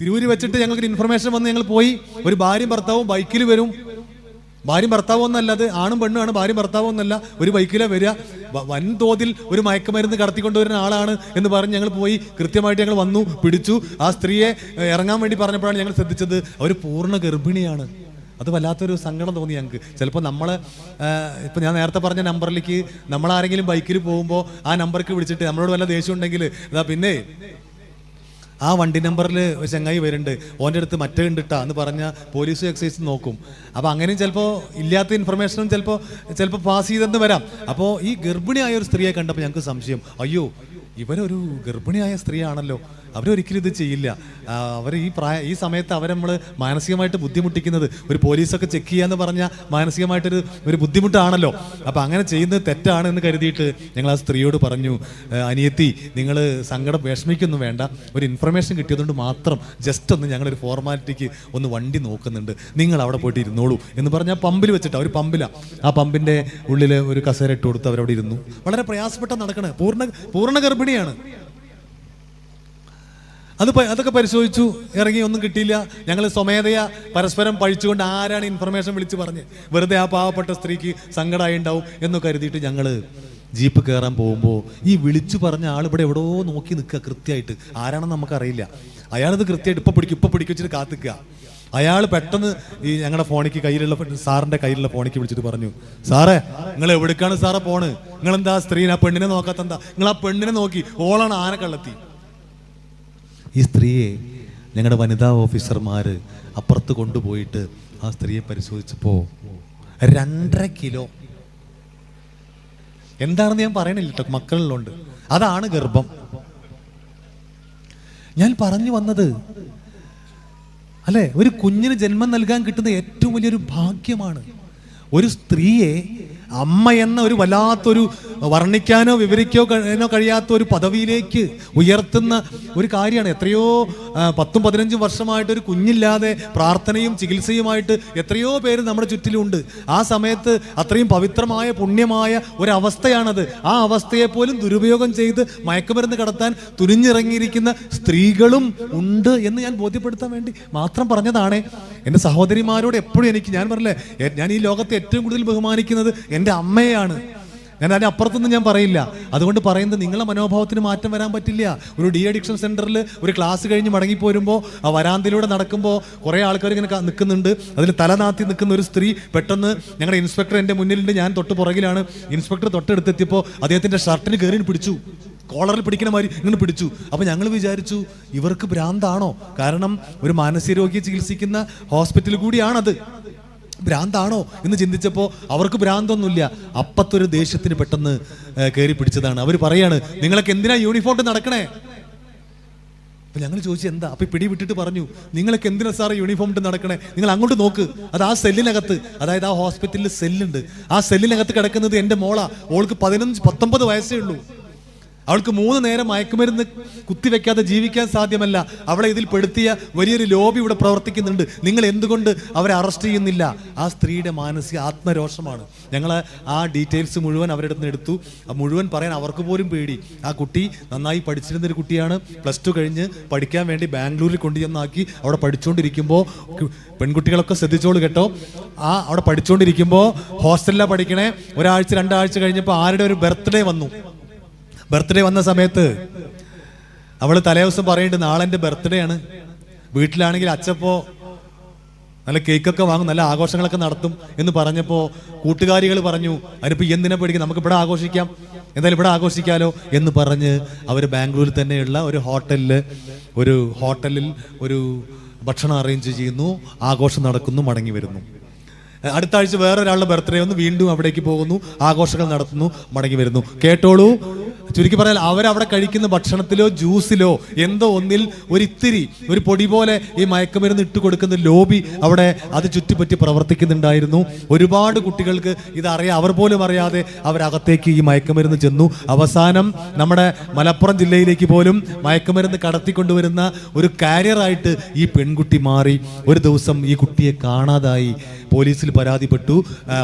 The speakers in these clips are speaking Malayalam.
തിരൂര് വെച്ചിട്ട് ഞങ്ങൾക്ക് ഇൻഫർമേഷൻ വന്ന് ഞങ്ങൾ പോയി. ഒരു ഭാര്യയും ഭർത്താവും ബൈക്കിൽ വരും. ഭാര്യയും ഭർത്താവും ഒന്നല്ല അത് ആണും. പെണ്ണുമാണ് ഭാര്യയും ഭർത്താവും ഒന്നല്ല. ഒരു ബൈക്കിലെ വരിക. വൻതോതിൽ ഒരു മയക്കുമരുന്ന് കടത്തിക്കൊണ്ടുവരുന്ന ആളാണ് എന്ന് പറഞ്ഞ് ഞങ്ങൾ പോയി. കൃത്യമായിട്ട് ഞങ്ങൾ വന്നു പിടിച്ചു. ആ സ്ത്രീയെ ഇറങ്ങാൻ വേണ്ടി പറഞ്ഞപ്പോഴാണ് ഞങ്ങൾ ശ്രദ്ധിച്ചത് അവർ പൂർണ ഗർഭിണിയാണ്. അത് വല്ലാത്തൊരു സങ്കടം തോന്നി ഞങ്ങൾക്ക്. ചിലപ്പോൾ നമ്മൾ ഇപ്പം ഞാൻ നേരത്തെ പറഞ്ഞ നമ്പറിലേക്ക് നമ്മളാരെങ്കിലും ബൈക്കിൽ പോകുമ്പോൾ ആ നമ്പർക്ക് വിളിച്ചിട്ട് നമ്മളോട് വല്ല ദേഷ്യം ഉണ്ടെങ്കിൽ ഇതാ പിന്നെ ആ വണ്ടി നമ്പറിൽ ചങ്ങായി വരുന്നുണ്ട്. ഓന്റെ അടുത്ത് മറ്റേ ഉണ്ടിട്ടാ എന്ന് പറഞ്ഞ പോലീസ് എക്സൈസ് നോക്കും. അപ്പോൾ അങ്ങനെയും ചിലപ്പോൾ ഇല്ലാത്ത ഇൻഫർമേഷനും ചിലപ്പോൾ ചിലപ്പോൾ പാസ് ചെയ്തെന്ന് വരാം. അപ്പോൾ ഈ ഗർഭിണിയായ ഒരു സ്ത്രീയെ കണ്ടപ്പോൾ ഞങ്ങൾക്ക് സംശയം. അയ്യോ ഇവരൊരു ഗർഭിണിയായ സ്ത്രീയാണല്ലോ. അവരൊരിക്കലും ഇത് ചെയ്യില്ല. അവർ ഈ പ്രായ ഈ സമയത്ത് അവർ നമ്മൾ മാനസികമായിട്ട് ബുദ്ധിമുട്ടിക്കുന്നത് ഒരു പോലീസൊക്കെ ചെക്ക് ചെയ്യാന്ന് പറഞ്ഞാൽ മാനസികമായിട്ടൊരു ഒരു ബുദ്ധിമുട്ടാണല്ലോ. അപ്പോൾ അങ്ങനെ ചെയ്യുന്നത് തെറ്റാണ് എന്ന് കരുതിയിട്ട് ഞങ്ങൾ ആ സ്ത്രീയോട് പറഞ്ഞു അനിയത്തി നിങ്ങൾ സങ്കടം വിഷമിക്കൊന്നും വേണ്ട. ഒരു ഇൻഫർമേഷൻ കിട്ടിയതുകൊണ്ട് മാത്രം ജസ്റ്റ് ഒന്ന് ഞങ്ങളൊരു ഫോർമാലിറ്റിക്ക് ഒന്ന് വണ്ടി നോക്കുന്നുണ്ട്. നിങ്ങൾ അവിടെ പോയിട്ട് ഇരുന്നോളൂ. എന്ന് പറഞ്ഞാൽ പമ്പിൽ വെച്ചിട്ട് അവർ പമ്പിലാണ് ആ പമ്പിന്റെ ഉള്ളിൽ ഒരു കസേര ഇട്ട് കൊടുത്ത് അവരവിടെ ഇരുന്നു. വളരെ പ്രയാസപ്പെട്ട നടക്കണേ. പൂർണ പൂർണ ഗർഭിണിയാണ് അത് അതൊക്കെ പരിശോധിച്ചു ഇറങ്ങി ഒന്നും കിട്ടിയില്ല. ഞങ്ങൾ സ്വമേധയാ പരസ്പരം പഴിച്ചുകൊണ്ട് ആരാണ് ഇൻഫർമേഷൻ വിളിച്ച് പറഞ്ഞ് വെറുതെ ആ പാവപ്പെട്ട സ്ത്രീക്ക് സങ്കടമായി ഉണ്ടാവും എന്ന് കരുതിയിട്ട് ഞങ്ങൾ ജീപ്പ് കയറാൻ പോകുമ്പോൾ ഈ വിളിച്ചു പറഞ്ഞ ആൾ ഇവിടെ എവിടെയോ നോക്കി നിൽക്കുക കൃത്യമായിട്ട്. ആരാണെന്ന് നമുക്കറിയില്ല. അയാളത് കൃത്യമായിട്ട് ഇപ്പം പിടിക്കും ഇപ്പം പിടിക്കും വെച്ചിട്ട് കാത്തിക്കുക. അയാൾ പെട്ടെന്ന് ഈ ഞങ്ങളുടെ ഫോണിക്ക് കയ്യിലുള്ള സാറിന്റെ കയ്യിലുള്ള ഫോണിക്ക് വിളിച്ചിട്ട് പറഞ്ഞു സാറേ നിങ്ങൾ എവിടേക്കാണ് സാറേ പോണ്? നിങ്ങൾ എന്താ സ്ത്രീനെ ആ പെണ്ണിനെ നോക്കാത്ത എന്താ നിങ്ങൾ ആ പെണ്ണിനെ നോക്കി ഓളാണ് ആന കള്ളത്തി ഈ സ്ത്രീയെ ഞങ്ങളുടെ വനിതാ ഓഫീസർമാർ അപ്പുറത്ത് കൊണ്ടുപോയിട്ട് ആ സ്ത്രീയെ പരിശോധിച്ചപ്പോൾ രണ്ടര കിലോ. എന്താണെന്ന് ഞാൻ പറയണില്ല കേട്ടോ മക്കളിലുണ്ട് അതാണ് ഗർഭം. ഞാൻ പറഞ്ഞു വന്നത് അല്ലെ ഒരു കുഞ്ഞിന് ജന്മം നൽകാൻ കിട്ടുന്ന ഏറ്റവും വലിയൊരു ഭാഗ്യമാണ്. ഒരു സ്ത്രീയെ അമ്മ എന്ന ഒരു വല്ലാത്തൊരു വർണിക്കാനോ വിവരിക്കോ കഴിയാത്ത ഒരു പദവിയിലേക്ക് ഉയർത്തുന്ന ഒരു കാര്യമാണ്. എത്രയോ പത്തും പതിനഞ്ചും വർഷമായിട്ട് ഒരു കുഞ്ഞില്ലാതെ പ്രാർത്ഥനയും ചികിത്സയുമായിട്ട് എത്രയോ പേര് നമ്മുടെ ചുറ്റിലുണ്ട്. ആ സമയത്ത് അത്രയും പവിത്രമായ പുണ്യമായ ഒരവസ്ഥയാണത്. ആ അവസ്ഥയെ പോലും ദുരുപയോഗം ചെയ്ത് മയക്കുമരുന്ന് കടത്താൻ തുനിഞ്ഞിറങ്ങിയിരിക്കുന്ന സ്ത്രീകളും ഉണ്ട് എന്ന് ഞാൻ ബോധ്യപ്പെടുത്താൻ വേണ്ടി മാത്രം പറഞ്ഞതാണ്. എന്റെ സഹോദരിമാരോട് എപ്പോഴും എനിക്ക് ഞാൻ പറഞ്ഞില്ലേ ഞാൻ ഈ ലോകത്തെ ഏറ്റവും കൂടുതൽ ബഹുമാനിക്കുന്നത് എന്റെ അമ്മയാണ്. ഞാൻ അതിന് അപ്പുറത്തൊന്നും ഞാൻ പറയില്ല. അതുകൊണ്ട് പറയുന്നത് നിങ്ങളെ മനോഭാവത്തിന് മാറ്റം വരാൻ പറ്റില്ല. ഒരു ഡി അഡിക്ഷൻ സെന്ററിൽ ഒരു ക്ലാസ് കഴിഞ്ഞ് മടങ്ങിപ്പോരുമ്പോൾ ആ വരാന്തയിലൂടെ നടക്കുമ്പോൾ കുറേ ആൾക്കാർ ഇങ്ങനെ നിൽക്കുന്നുണ്ട്. അതിൽ തലനാത്തി നിൽക്കുന്ന ഒരു സ്ത്രീ പെട്ടെന്ന് ഞങ്ങളുടെ ഇൻസ്പെക്ടർ എന്റെ മുന്നിലുണ്ട്. ഞാൻ തൊട്ട് പുറകിലാണ്. ഇൻസ്പെക്ടർ തൊട്ടടുത്തെത്തിയപ്പോൾ അദ്ദേഹത്തിന്റെ ഷർട്ടിന് കയറി പിടിച്ചു. കോളറിൽ പിടിക്കണ മാതിരി ഇങ്ങനെ പിടിച്ചു. അപ്പൊ ഞങ്ങൾ വിചാരിച്ചു ഇവർക്ക് ഭ്രാന്താണോ? കാരണം ഒരു മാനസിക രോഗിയെ ചികിത്സിക്കുന്ന ഹോസ്പിറ്റൽ കൂടിയാണത്. ഭ്രാന്താണോ എന്ന് ചിന്തിച്ചപ്പോൾ അവർക്ക് ഭ്രാന്തൊന്നുമില്ല. അപ്പത്തൊരു ദേഷ്യത്തിന് പെട്ടെന്ന് കയറി പിടിച്ചതാണ്. അവർ പറയാണ് നിങ്ങളൊക്കെ എന്തിനാ യൂണിഫോം നടക്കണേ? അപ്പൊ ഞങ്ങൾ ചോദിച്ചു എന്താ? അപ്പൊ പിടി വിട്ടിട്ട് പറഞ്ഞു നിങ്ങളൊക്കെ എന്തിനാ സാർ യൂണിഫോം ഇട്ട് നടക്കണേ? നിങ്ങൾ അങ്ങോട്ട് നോക്ക്. അത് ആ സെല്ലിനകത്ത് അതായത് ആ ഹോസ്പിറ്റലിൽ സെല്ലുണ്ട്. ആ സെല്ലിനകത്ത് കിടക്കുന്നത് എന്റെ മോളാ. ഓൾക്ക് പതിനഞ്ച് പത്തൊമ്പത് വയസ്സേ ഉള്ളൂ. അവൾക്ക് മൂന്ന് നേരം മയക്കുമരുന്ന് കുത്തിവെക്കാതെ ജീവിക്കാൻ സാധ്യമല്ല. അവളെ ഇതിൽ പെടുത്തിയ വലിയൊരു ലോബി ഇവിടെ പ്രവർത്തിക്കുന്നുണ്ട്. നിങ്ങൾ എന്തുകൊണ്ട് അവരെ അറസ്റ്റ് ചെയ്യുന്നില്ല? ആ സ്ത്രീയുടെ മാനസിക ആത്മരോഷമാണ്. ഞങ്ങൾ ആ ഡീറ്റെയിൽസ് മുഴുവൻ അവരുടെ നിന്ന് എടുത്തു. മുഴുവൻ പറയാൻ അവർക്ക് പോലും പേടി. ആ കുട്ടി നന്നായി പഠിച്ചിരുന്ന ഒരു കുട്ടിയാണ്. പ്ലസ് ടു കഴിഞ്ഞ് പഠിക്കാൻ വേണ്ടി ബാംഗ്ലൂരിൽ കൊണ്ടുചെന്നാക്കി അവിടെ പഠിച്ചുകൊണ്ടിരിക്കുമ്പോൾ പെൺകുട്ടികളൊക്കെ ശ്രദ്ധിച്ചോളൂ കേട്ടോ. ആ അവിടെ പഠിച്ചുകൊണ്ടിരിക്കുമ്പോൾ ഹോസ്റ്റലിലാണ് പഠിക്കണേ. ഒരാഴ്ച രണ്ടാഴ്ച കഴിഞ്ഞപ്പോൾ ആരുടെ ഒരു ബർത്ത്ഡേ വന്നു. ബർത്ത്ഡേ വന്ന സമയത്ത് അവൾ തലേദിവസം പറയുന്നുണ്ട് നാളെ എന്റെ ബർത്ത്ഡേ ആണ്. വീട്ടിലാണെങ്കിൽ അച്ചപ്പോ നല്ല കേക്കൊക്കെ വാങ്ങും നല്ല ആഘോഷങ്ങളൊക്കെ നടത്തും എന്ന് പറഞ്ഞപ്പോൾ കൂട്ടുകാരികൾ പറഞ്ഞു എന്തിനെ എന്തിനാ പേടിക്കും? നമുക്ക് ഇവിടെ ആഘോഷിക്കാം. എന്തായാലും ഇവിടെ ആഘോഷിക്കാലോ എന്ന് പറഞ്ഞ് അവർ ബാംഗ്ലൂരിൽ തന്നെയുള്ള ഒരു ഹോട്ടലിൽ ഒരു ഹോട്ടലിൽ ഒരു ഭക്ഷണം അറേഞ്ച് ചെയ്യുന്നു ആഘോഷം നടക്കുന്നു മടങ്ങി വരുന്നു. അടുത്ത ആഴ്ച വേറെ ഒരാളുടെ ബർത്ത്ഡേ വന്ന് വീണ്ടും അവിടേക്ക് പോകുന്നു ആഘോഷങ്ങൾ നടത്തുന്നു മടങ്ങി വരുന്നു. കേട്ടോളൂ. ചുരുക്കി പറഞ്ഞാൽ അവരവിടെ കഴിക്കുന്ന ഭക്ഷണത്തിലോ ജ്യൂസിലോ എന്തോ ഒന്നിൽ ഒരിത്തിരി ഒരു പൊടി പോലെ ഈ മയക്കുമരുന്ന് ഇട്ട് കൊടുക്കുന്ന ലോബി അവിടെ അത് ചുറ്റിപ്പറ്റി പ്രവർത്തിക്കുന്നുണ്ടായിരുന്നു. ഒരുപാട് കുട്ടികൾക്ക് ഇതറിയാം. അവർ പോലും അറിയാതെ അവരകത്തേക്ക് ഈ മയക്കുമരുന്ന് ചെന്നു. അവസാനം നമ്മുടെ മലപ്പുറം ജില്ലയിലേക്ക് പോലും മയക്കുമരുന്ന് കടത്തിക്കൊണ്ടുവരുന്ന ഒരു കാരിയറായിട്ട് ഈ പെൺകുട്ടി മാറി. ഒരു ദിവസം ഈ കുട്ടിയെ കാണാതായി. പോലീസിൽ പരാതിപ്പെട്ടു.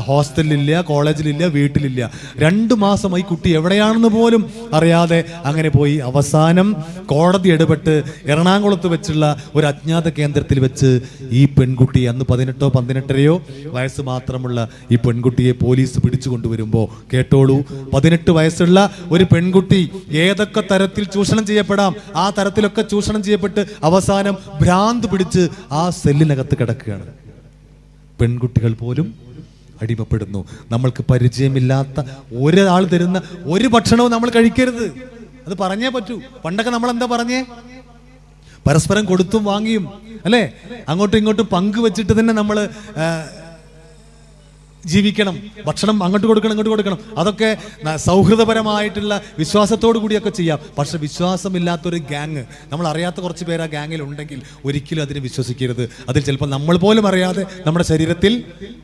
ഹോസ്റ്റലില്ല ഹോസ്റ്റലിലില്ല കോളേജിലില്ല വീട്ടിലില്ല. രണ്ട് മാസം ഈ കുട്ടി എവിടെയാണെന്ന് പോലും അറിയാതെ അങ്ങനെ പോയി. അവസാനം കോടതി ഇടപെട്ട് എറണാകുളത്ത് വെച്ചുള്ള ഒരു അജ്ഞാത കേന്ദ്രത്തിൽ വെച്ച് ഈ പെൺകുട്ടി അന്ന് പതിനെട്ടോ പതിനെട്ടരയോ വയസ്സ് മാത്രമുള്ള ഈ പെൺകുട്ടിയെ പോലീസ് പിടിച്ചു കൊണ്ടുവരുമ്പോൾ കേട്ടോളൂ. പതിനെട്ട് വയസ്സുള്ള ഒരു പെൺകുട്ടി ഏതൊക്കെ തരത്തിൽ ചൂഷണം ചെയ്യപ്പെടാം ആ തരത്തിലൊക്കെ ചൂഷണം ചെയ്യപ്പെട്ട് അവസാനം ഭ്രാന്ത് പിടിച്ച് ആ സെല്ലിനകത്ത് കിടക്കുകയാണ്. പെൺകുട്ടികൾ പോലും അടിമപ്പെടുന്നു. നമ്മൾക്ക് പരിചയമില്ലാത്ത ഒരാൾ തരുന്ന ഒരു ഭക്ഷണവും നമ്മൾ കഴിക്കരുത്. അത് പറഞ്ഞേ പറ്റൂ. പണ്ടൊക്കെ നമ്മൾ എന്താ പറഞ്ഞേ? പരസ്പരം കൊടുത്തും വാങ്ങിയും അല്ലേ? അങ്ങോട്ടും ഇങ്ങോട്ടും പങ്കുവെച്ചിട്ട് തന്നെ നമ്മൾ ജീവിക്കണം. ഭക്ഷണം അങ്ങോട്ട് കൊടുക്കണം ഇങ്ങോട്ട് കൊടുക്കണം. അതൊക്കെ സൗഹൃദപരമായിട്ടുള്ള വിശ്വാസത്തോടു കൂടിയൊക്കെ ചെയ്യാം. പക്ഷെ വിശ്വാസമില്ലാത്തൊരു ഗ്യാങ് നമ്മൾ അറിയാത്ത കുറച്ച് പേര് ആ ഗ്യാങ്ങിൽ ഉണ്ടെങ്കിൽ ഒരിക്കലും അതിനെ വിശ്വസിക്കരുത്. അതിൽ ചിലപ്പോൾ നമ്മൾ പോലും അറിയാതെ നമ്മുടെ ശരീരത്തിൽ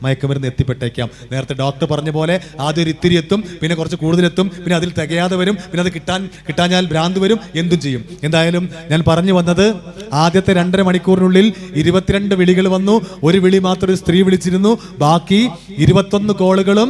മയക്കുമരുന്ന് എത്തിപ്പെട്ടേക്കാം. നേരത്തെ ഡോക്ടർ പറഞ്ഞ പോലെ ആദ്യം ഒരു ഇത്തിരി എത്തും പിന്നെ കുറച്ച് കൂടുതലെത്തും പിന്നെ അതിൽ തികയാതെ വരും പിന്നെ അത് കിട്ടാൻ കിട്ടാഞ്ഞാൽ ഭ്രാന്ത് വരും എന്തും ചെയ്യും. എന്തായാലും ഞാൻ പറഞ്ഞു വന്നത് ആദ്യത്തെ രണ്ടര മണിക്കൂറിനുള്ളിൽ ഇരുപത്തിരണ്ട് വിളികൾ വന്നു. ഒരു വിളി മാത്രം ഒരു സ്ത്രീ വിളിച്ചിരുന്നു. ബാക്കി ഇരുപത്തൊന്ന് കോളുകളും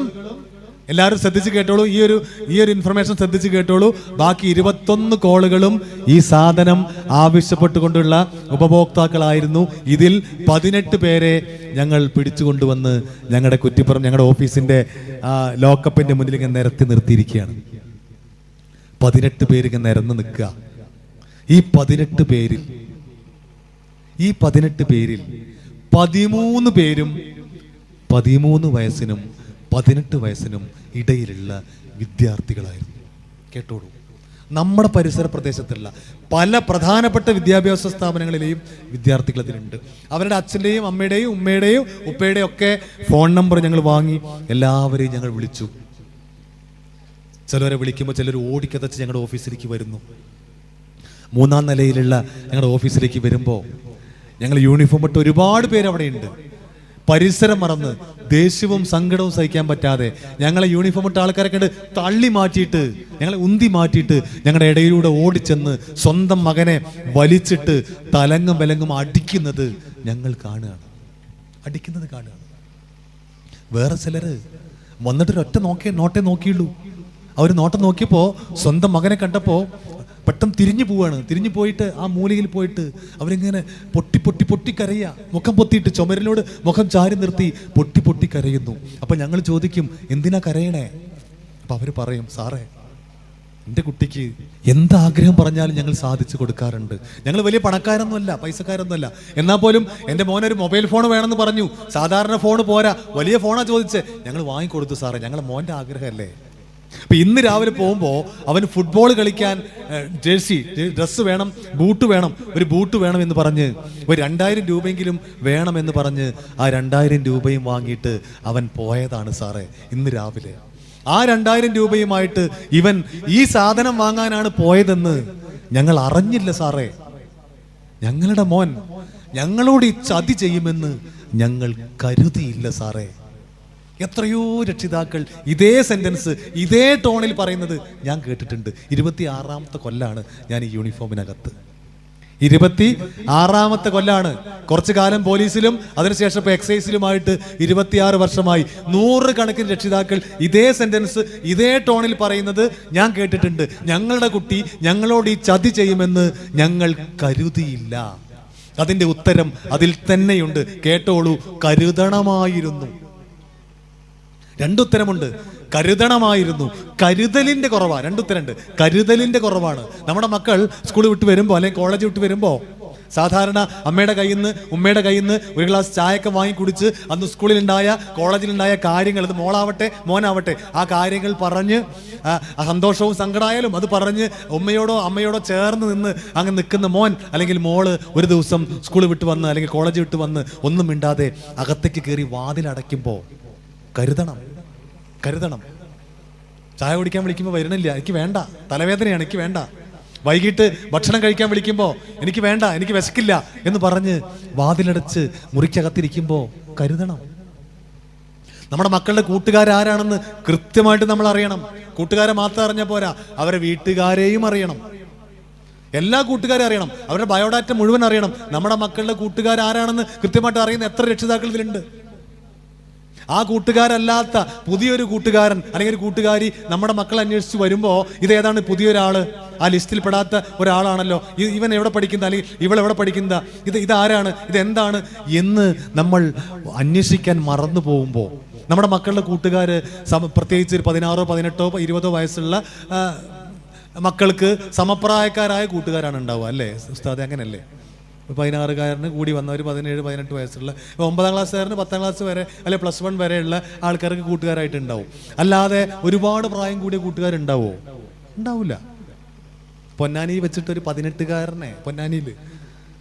എല്ലാവരും ശ്രദ്ധിച്ച് കേട്ടോളൂ. ഈ ഒരു ഈ ഒരു ഇൻഫർമേഷൻ ശ്രദ്ധിച്ച് കേട്ടോളൂ. ബാക്കി ഇരുപത്തൊന്ന് കോളുകളും ഈ സാധനം ആവശ്യപ്പെട്ടുകൊണ്ടുള്ള ഉപഭോക്താക്കളായിരുന്നു. ഇതിൽ പതിനെട്ട് പേരെ ഞങ്ങൾ പിടിച്ചുകൊണ്ടുവന്ന് ഞങ്ങളുടെ കുറ്റിപ്പുറം ഞങ്ങളുടെ ഓഫീസിന്റെ ലോക്കപ്പിന്റെ മുന്നിൽ ഇങ്ങനെ നിരത്തി നിർത്തിയിരിക്കുകയാണ്. പതിനെട്ട് പേര് ഇങ്ങനെ നിരന്ന് നിൽക്കുക. ഈ പതിനെട്ട് പേരിൽ ഈ പതിനെട്ട് പേരിൽ പതിമൂന്ന് പേരും പതിമൂന്ന് വയസ്സിനും പതിനെട്ട് വയസ്സിനും ഇടയിലുള്ള വിദ്യാർത്ഥികളായിരുന്നു. കേട്ടോളൂ. നമ്മുടെ പരിസര പ്രദേശത്തുള്ള പല പ്രധാനപ്പെട്ട വിദ്യാഭ്യാസ സ്ഥാപനങ്ങളിലെയും വിദ്യാർത്ഥികൾ അതിലുണ്ട്. അവരുടെ അച്ഛന്റെയും അമ്മയുടെയും ഉമ്മയുടെയും ഉപ്പയുടെയും ഒക്കെ ഫോൺ നമ്പർ ഞങ്ങൾ വാങ്ങി എല്ലാവരെയും ഞങ്ങൾ വിളിച്ചു. ചിലരെ വിളിക്കുമ്പോൾ ചിലർ ഓടിക്കതച്ച് ഞങ്ങളുടെ ഓഫീസിലേക്ക് വരുന്നു. മൂന്നാം നിലയിലുള്ള ഞങ്ങളുടെ ഓഫീസിലേക്ക് വരുമ്പോൾ ഞങ്ങൾ യൂണിഫോം ഇട്ട് ഒരുപാട് പേര് അവിടെയുണ്ട് പരിസരം മറന്ന് ദേഷ്യവും സങ്കടവും സഹിക്കാൻ പറ്റാതെ ഞങ്ങളെ യൂണിഫോം ഇട്ട ആൾക്കാരെ കണ്ട് തള്ളി മാറ്റിയിട്ട് ഞങ്ങളെ ഉന്തി മാറ്റിയിട്ട് ഞങ്ങളുടെ ഇടയിലൂടെ ഓടിച്ചെന്ന് സ്വന്തം മകനെ വലിച്ചിട്ട് തലങ്ങും വിലങ്ങും അടിക്കുന്നത് ഞങ്ങൾ കാണുകയാണ്. അടിക്കുന്നത് കാണുകയാണ്. വേറെ ചിലര് വന്നിട്ടൊരൊറ്റ നോക്കേ നോട്ടേ നോക്കിയുള്ളൂ. അവർ നോട്ടം നോക്കിയപ്പോൾ സ്വന്തം മകനെ കണ്ടപ്പോൾ പെട്ടെന്ന് തിരിഞ്ഞു പോവാണ്. തിരിഞ്ഞു പോയിട്ട് ആ മൂലയിൽ പോയിട്ട് അവരിങ്ങനെ പൊട്ടി പൊട്ടി പൊട്ടി കരയുക മുഖം പൊത്തിയിട്ട് ചുമരിലോട് മുഖം ചാരി നിർത്തി പൊട്ടി പൊട്ടി കരയുന്നു. അപ്പം ഞങ്ങൾ ചോദിക്കും എന്തിനാ കരയണേ? അപ്പം അവർ പറയും സാറേ എന്റെ കുട്ടിക്ക് എന്താഗ്രഹം പറഞ്ഞാലും ഞങ്ങൾ സാധിച്ചു കൊടുക്കാറുണ്ട്. ഞങ്ങൾ വലിയ പണക്കാരൊന്നുമല്ല പൈസക്കാരൊന്നുമല്ല. എന്നാൽ പോലും എന്റെ മോനൊരു മൊബൈൽ ഫോൺ വേണമെന്ന് പറഞ്ഞു. സാധാരണ ഫോൺ പോരാ. വലിയ ഫോണാ ചോദിച്ച്. ഞങ്ങൾ വാങ്ങിക്കൊടുത്തു സാറേ. ഞങ്ങളെ മോന്റെ ആഗ്രഹമല്ലേ? അപ്പൊ ഇന്ന് രാവിലെ പോകുമ്പോൾ അവന് ഫുട്ബോൾ കളിക്കാൻ ജേഴ്സി ഡ്രസ്സ് വേണം ബൂട്ട് വേണം ഒരു ബൂട്ട് വേണം എന്ന് പറഞ്ഞ് ഒരു രണ്ടായിരം രൂപയെങ്കിലും വേണം എന്ന് പറഞ്ഞ് ആ രണ്ടായിരം രൂപയും വാങ്ങിയിട്ട് അവൻ പോയതാണ് സാറേ ഇന്ന് രാവിലെ. ആ രണ്ടായിരം രൂപയുമായിട്ട് ഇവൻ ഈ സാധനം വാങ്ങാനാണ് പോയതെന്ന് ഞങ്ങൾ അറിഞ്ഞില്ല സാറേ. ഞങ്ങളുടെ മോൻ ഞങ്ങളോട് ഈ ചതി ചെയ്യുമെന്ന് ഞങ്ങൾ കരുതിയില്ല സാറേ. എത്രയോ രക്ഷിതാക്കൾ ഇതേ സെന്റൻസ് ഇതേ ടോണിൽ പറയുന്നത് ഞാൻ കേട്ടിട്ടുണ്ട്. ഇരുപത്തി ആറാമത്തെ കൊല്ലാണ് ഞാൻ ഈ യൂണിഫോമിനകത്ത് ഇരുപത്തി ആറാമത്തെ കൊല്ലാണ്. കുറച്ചു കാലം പോലീസിലും അതിനുശേഷം ഇപ്പോൾ എക്സൈസിലുമായിട്ട് ഇരുപത്തിയാറ് വർഷമായി. നൂറ് കണക്കിന് രക്ഷിതാക്കൾ ഇതേ സെന്റൻസ് ഇതേ ടോണിൽ പറയുന്നത് ഞാൻ കേട്ടിട്ടുണ്ട്. ഞങ്ങളുടെ കുട്ടി ഞങ്ങളോട് ഈ ചതി ചെയ്യുമെന്ന് ഞങ്ങൾ കരുതിയില്ല. അതിന്റെ ഉത്തരം അതിൽ തന്നെയുണ്ട്. കേട്ടോളൂ കരുതണമായിരുന്നു. രണ്ടുത്തരമുണ്ട്. കരുതണമായിരുന്നു. കരുതലിന്റെ കുറവാണ് രണ്ടുത്തരമുണ്ട്. കരുതലിന്റെ കുറവാണ്. നമ്മുടെ മക്കൾ സ്കൂൾ വിട്ട് വരുമ്പോൾ അല്ലെങ്കിൽ കോളേജ് വിട്ട് വരുമ്പോൾ സാധാരണ അമ്മയുടെ കയ്യിൽ നിന്ന് ഉമ്മയുടെ കയ്യിൽ നിന്ന് ഒരു ഗ്ലാസ് ചായയൊക്കെ വാങ്ങി കുടിച്ച് അന്ന് സ്കൂളിലുണ്ടായ കോളേജിലുണ്ടായ കാര്യങ്ങൾ അത് മോളാവട്ടെ മോനാവട്ടെ. ആ കാര്യങ്ങൾ പറഞ്ഞ് സന്തോഷവും സങ്കടമായാലും അത് പറഞ്ഞ് ഉമ്മയോടോ അമ്മയോടോ ചേർന്ന് നിന്ന് അങ്ങ് നിൽക്കുന്ന മോൻ അല്ലെങ്കിൽ മോൾ ഒരു ദിവസം സ്കൂൾ വിട്ട് വന്ന് അല്ലെങ്കിൽ കോളേജ് വിട്ട് വന്ന് ഒന്നും മിണ്ടാതെ അകത്തേക്ക് കയറി വാതിലടയ്ക്കുമ്പോൾ കരുതണം. കരുതണം. ചായ കുടിക്കാൻ വിളിക്കുമ്പോൾ വരണില്ല എനിക്ക് വേണ്ട. തലവേദനയാണ്. എനിക്ക് വേണ്ട. വൈകിട്ട് ഭക്ഷണം കഴിക്കാൻ വിളിക്കുമ്പോൾ എനിക്ക് വേണ്ട എനിക്ക് വിശക്കില്ല എന്ന് പറഞ്ഞ് വാതിലടച്ച് മുറിക്കകത്തിരിക്കുമ്പോൾ കരുതണം. നമ്മുടെ മക്കളുടെ കൂട്ടുകാരാരാണെന്ന് കൃത്യമായിട്ട് നമ്മൾ അറിയണം. കൂട്ടുകാരെ മാത്രം അറിഞ്ഞ പോരാ. അവരെ വീട്ടുകാരെയും അറിയണം. എല്ലാ കൂട്ടുകാരും അറിയണം. അവരുടെ ബയോഡാറ്റ മുഴുവൻ അറിയണം. നമ്മുടെ മക്കളുടെ കൂട്ടുകാരാരാണെന്ന് കൃത്യമായിട്ട് അറിയുന്ന എത്ര രക്ഷിതാക്കൾ ഇതിലുണ്ട്? ആ കൂട്ടുകാരല്ലാത്ത പുതിയൊരു കൂട്ടുകാരൻ അല്ലെങ്കിൽ ഒരു കൂട്ടുകാരി നമ്മുടെ മക്കൾ അന്വേഷിച്ച് വരുമ്പോൾ ഇതേതാണ് പുതിയൊരാൾ? ആ ലിസ്റ്റിൽ പെടാത്ത ഒരാളാണല്ലോ. ഇവൻ എവിടെ പഠിക്കുന്ന? അല്ലെങ്കിൽ ഇവൾ എവിടെ പഠിക്കുന്ന? ഇത് ഇതാരാണ്? ഇതെന്താണ് എന്ന് നമ്മൾ അന്വേഷിക്കാൻ മറന്നു പോകുമ്പോൾ നമ്മുടെ മക്കളുടെ കൂട്ടുകാർ പ്രത്യേകിച്ച് ഒരു പതിനാറോ പതിനെട്ടോ ഇരുപതോ വയസ്സുള്ള മക്കൾക്ക് സമപ്രായക്കാരായ കൂട്ടുകാരാണ് ഉണ്ടാവുക അല്ലേ? ഉസ്താദ് അങ്ങനല്ലേ ഒരു പതിനാറുകാരന് കൂടി വന്ന ഒരു പതിനേഴ് പതിനെട്ട് വയസ്സുള്ള ഒമ്പതാം ക്ലാസ്സുകാരന് പത്താം ക്ലാസ് വരെ അല്ലെ പ്ലസ് വൺ വരെയുള്ള ആൾക്കാർക്ക് കൂട്ടുകാരായിട്ട് ഉണ്ടാവും. അല്ലാതെ ഒരുപാട് പ്രായം കൂടിയ കൂട്ടുകാരുണ്ടാവോ? ഉണ്ടാവില്ല പൊന്നാനി വെച്ചിട്ട് ഒരു പതിനെട്ടുകാരനെ പൊന്നാനിയിൽ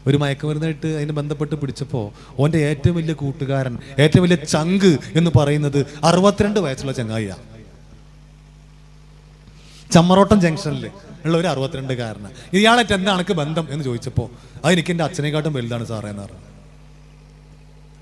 ഒരു മയക്കുമരുന്നായിട്ട് അതിന് ബന്ധപ്പെട്ട് പിടിച്ചപ്പോൾ ഓന്റെ ഏറ്റവും വലിയ കൂട്ടുകാരൻ ഏറ്റവും വലിയ ചങ്ക് എന്ന് പറയുന്നത് അറുപത്തിരണ്ട് വയസ്സുള്ള ചങ്ങായിയാണ് ചമ്മറോട്ടം ജംഗ്ഷനിൽ ഉള്ള ഒരു അറുപത്തിരണ്ടുകാരന് ഇയാളായിട്ട് എന്താണ് ബന്ധം എന്ന് ചോദിച്ചപ്പോൾ അതെനിക്ക് എന്റെ അച്ഛനെക്കാട്ടും വലുതാണ് സാറേ എന്ന് പറഞ്ഞു.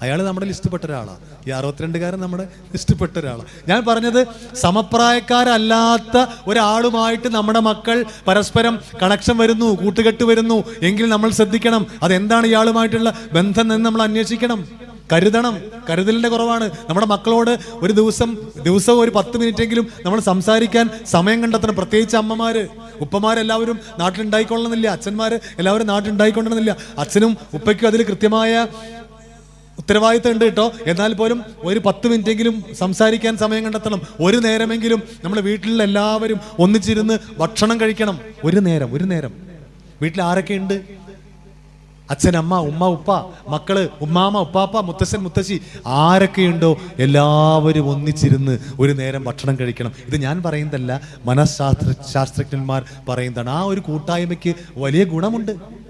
അയാൾ നമ്മുടെ ലിസ്റ്റിൽപ്പെട്ട ഒരാളാണ് ഈ അറുപത്തിരണ്ടുകാരൻ നമ്മുടെ ലിസ്റ്റിൽപ്പെട്ട ഒരാളാണ് ഞാൻ പറഞ്ഞത് സമപ്രായക്കാരല്ലാത്ത ഒരാളുമായിട്ട് നമ്മുടെ മക്കൾ പരസ്പരം കണക്ഷൻ വരുന്നു കൂട്ടുകെട്ട് വരുന്നു എങ്കിൽ നമ്മൾ ശ്രദ്ധിക്കണം അതെന്താണ് ഇയാളുമായിട്ടുള്ള ബന്ധം എന്ന് നമ്മൾ അന്വേഷിക്കണം. കരുതണം. കരുതലിന്റെ കുറവാണ്. നമ്മുടെ മക്കളോട് ഒരു ദിവസം ദിവസവും ഒരു പത്ത് മിനിറ്റെങ്കിലും നമ്മൾ സംസാരിക്കാൻ സമയം കണ്ടെത്തണം. പ്രത്യേകിച്ച് അമ്മമാര്. ഉപ്പമാരെല്ലാവരും നാട്ടിലുണ്ടായിക്കൊള്ളണമെന്നില്ല. അച്ഛന്മാര് എല്ലാവരും നാട്ടിലുണ്ടായിക്കൊള്ളണമെന്നില്ല അച്ഛനും ഉപ്പയ്ക്കും അതിൽ കൃത്യമായ ഉത്തരവാദിത്തം ഉണ്ട് കേട്ടോ. എന്നാൽ പോലും ഒരു പത്ത് മിനിറ്റെങ്കിലും സംസാരിക്കാൻ സമയം കണ്ടെത്തണം. ഒരു നേരമെങ്കിലും നമ്മുടെ വീട്ടിലുള്ള എല്ലാവരും ഒന്നിച്ചിരുന്ന് ഭക്ഷണം കഴിക്കണം. ഒരു നേരം ഒരു നേരം. വീട്ടിൽ ആരൊക്കെ ഉണ്ട് അച്ഛൻ അമ്മ ഉമ്മ ഉപ്പ മക്കൾ ഉമ്മാമ ഉപ്പാപ്പ മുത്തശ്ശൻ മുത്തശ്ശി ആരൊക്കെയുണ്ടോ എല്ലാവരും ഒന്നിച്ചിരുന്ന് ഒരു നേരം ഭക്ഷണം കഴിക്കണം. ഇത് ഞാൻ പറയുന്നതല്ല മനഃശാസ്ത്ര ശാസ്ത്രജ്ഞന്മാർ പറയുന്നതാണ്. ആ ഒരു കൂട്ടായ്മയ്ക്ക് വലിയ ഗുണമുണ്ട്.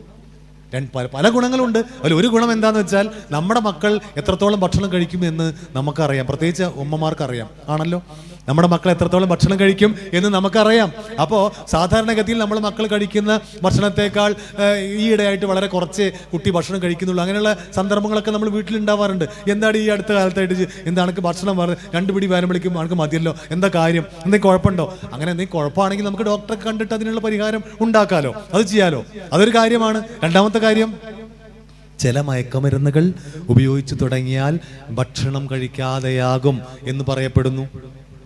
രണ്ട് പല പല ഗുണങ്ങളുണ്ട്. അതിൽ ഒരു ഗുണം എന്താന്ന് വെച്ചാൽ നമ്മുടെ മക്കൾ എത്രത്തോളം ഭക്ഷണം കഴിക്കും എന്ന് നമുക്കറിയാം. പ്രത്യേകിച്ച് ഉമ്മമാർക്കറിയാം. ആണല്ലോ? നമ്മുടെ മക്കൾ എത്രത്തോളം ഭക്ഷണം കഴിക്കും എന്ന് നമുക്കറിയാം. അപ്പോൾ സാധാരണഗതിയിൽ നമ്മൾ മക്കൾ കഴിക്കുന്ന ഭക്ഷണത്തെക്കാൾ ഈയിടെയായിട്ട് വളരെ കുറച്ച് കുട്ടി ഭക്ഷണം കഴിക്കുന്നുള്ളൂ. അങ്ങനെയുള്ള സന്ദർഭങ്ങളൊക്കെ നമ്മൾ വീട്ടിലുണ്ടാവാറുണ്ട്. എന്താണ് ഈ അടുത്ത കാലത്തായിട്ട് എന്താണ് ഭക്ഷണം പറഞ്ഞ് രണ്ട് പിടി വരുമ്പോഴേക്കും എനിക്ക് മതിയല്ലോ? എന്താ കാര്യം? എന്തെങ്കിലും കുഴപ്പമുണ്ടോ? അങ്ങനെ എന്തെങ്കിലും കുഴപ്പമാണെങ്കിൽ നമുക്ക് ഡോക്ടറെ കണ്ടിട്ട് അതിനുള്ള പരിഹാരം ഉണ്ടാക്കാലോ. അത് ചെയ്യാലോ. അതൊരു കാര്യമാണ്. രണ്ടാമത്തെ കാര്യം? ചില മയക്കമരുന്നുകൾ ഉപയോഗിച്ചു തുടങ്ങിയാൽ ഭക്ഷണം കഴിക്കാതെയാകും എന്ന് പറയപ്പെടുന്നു.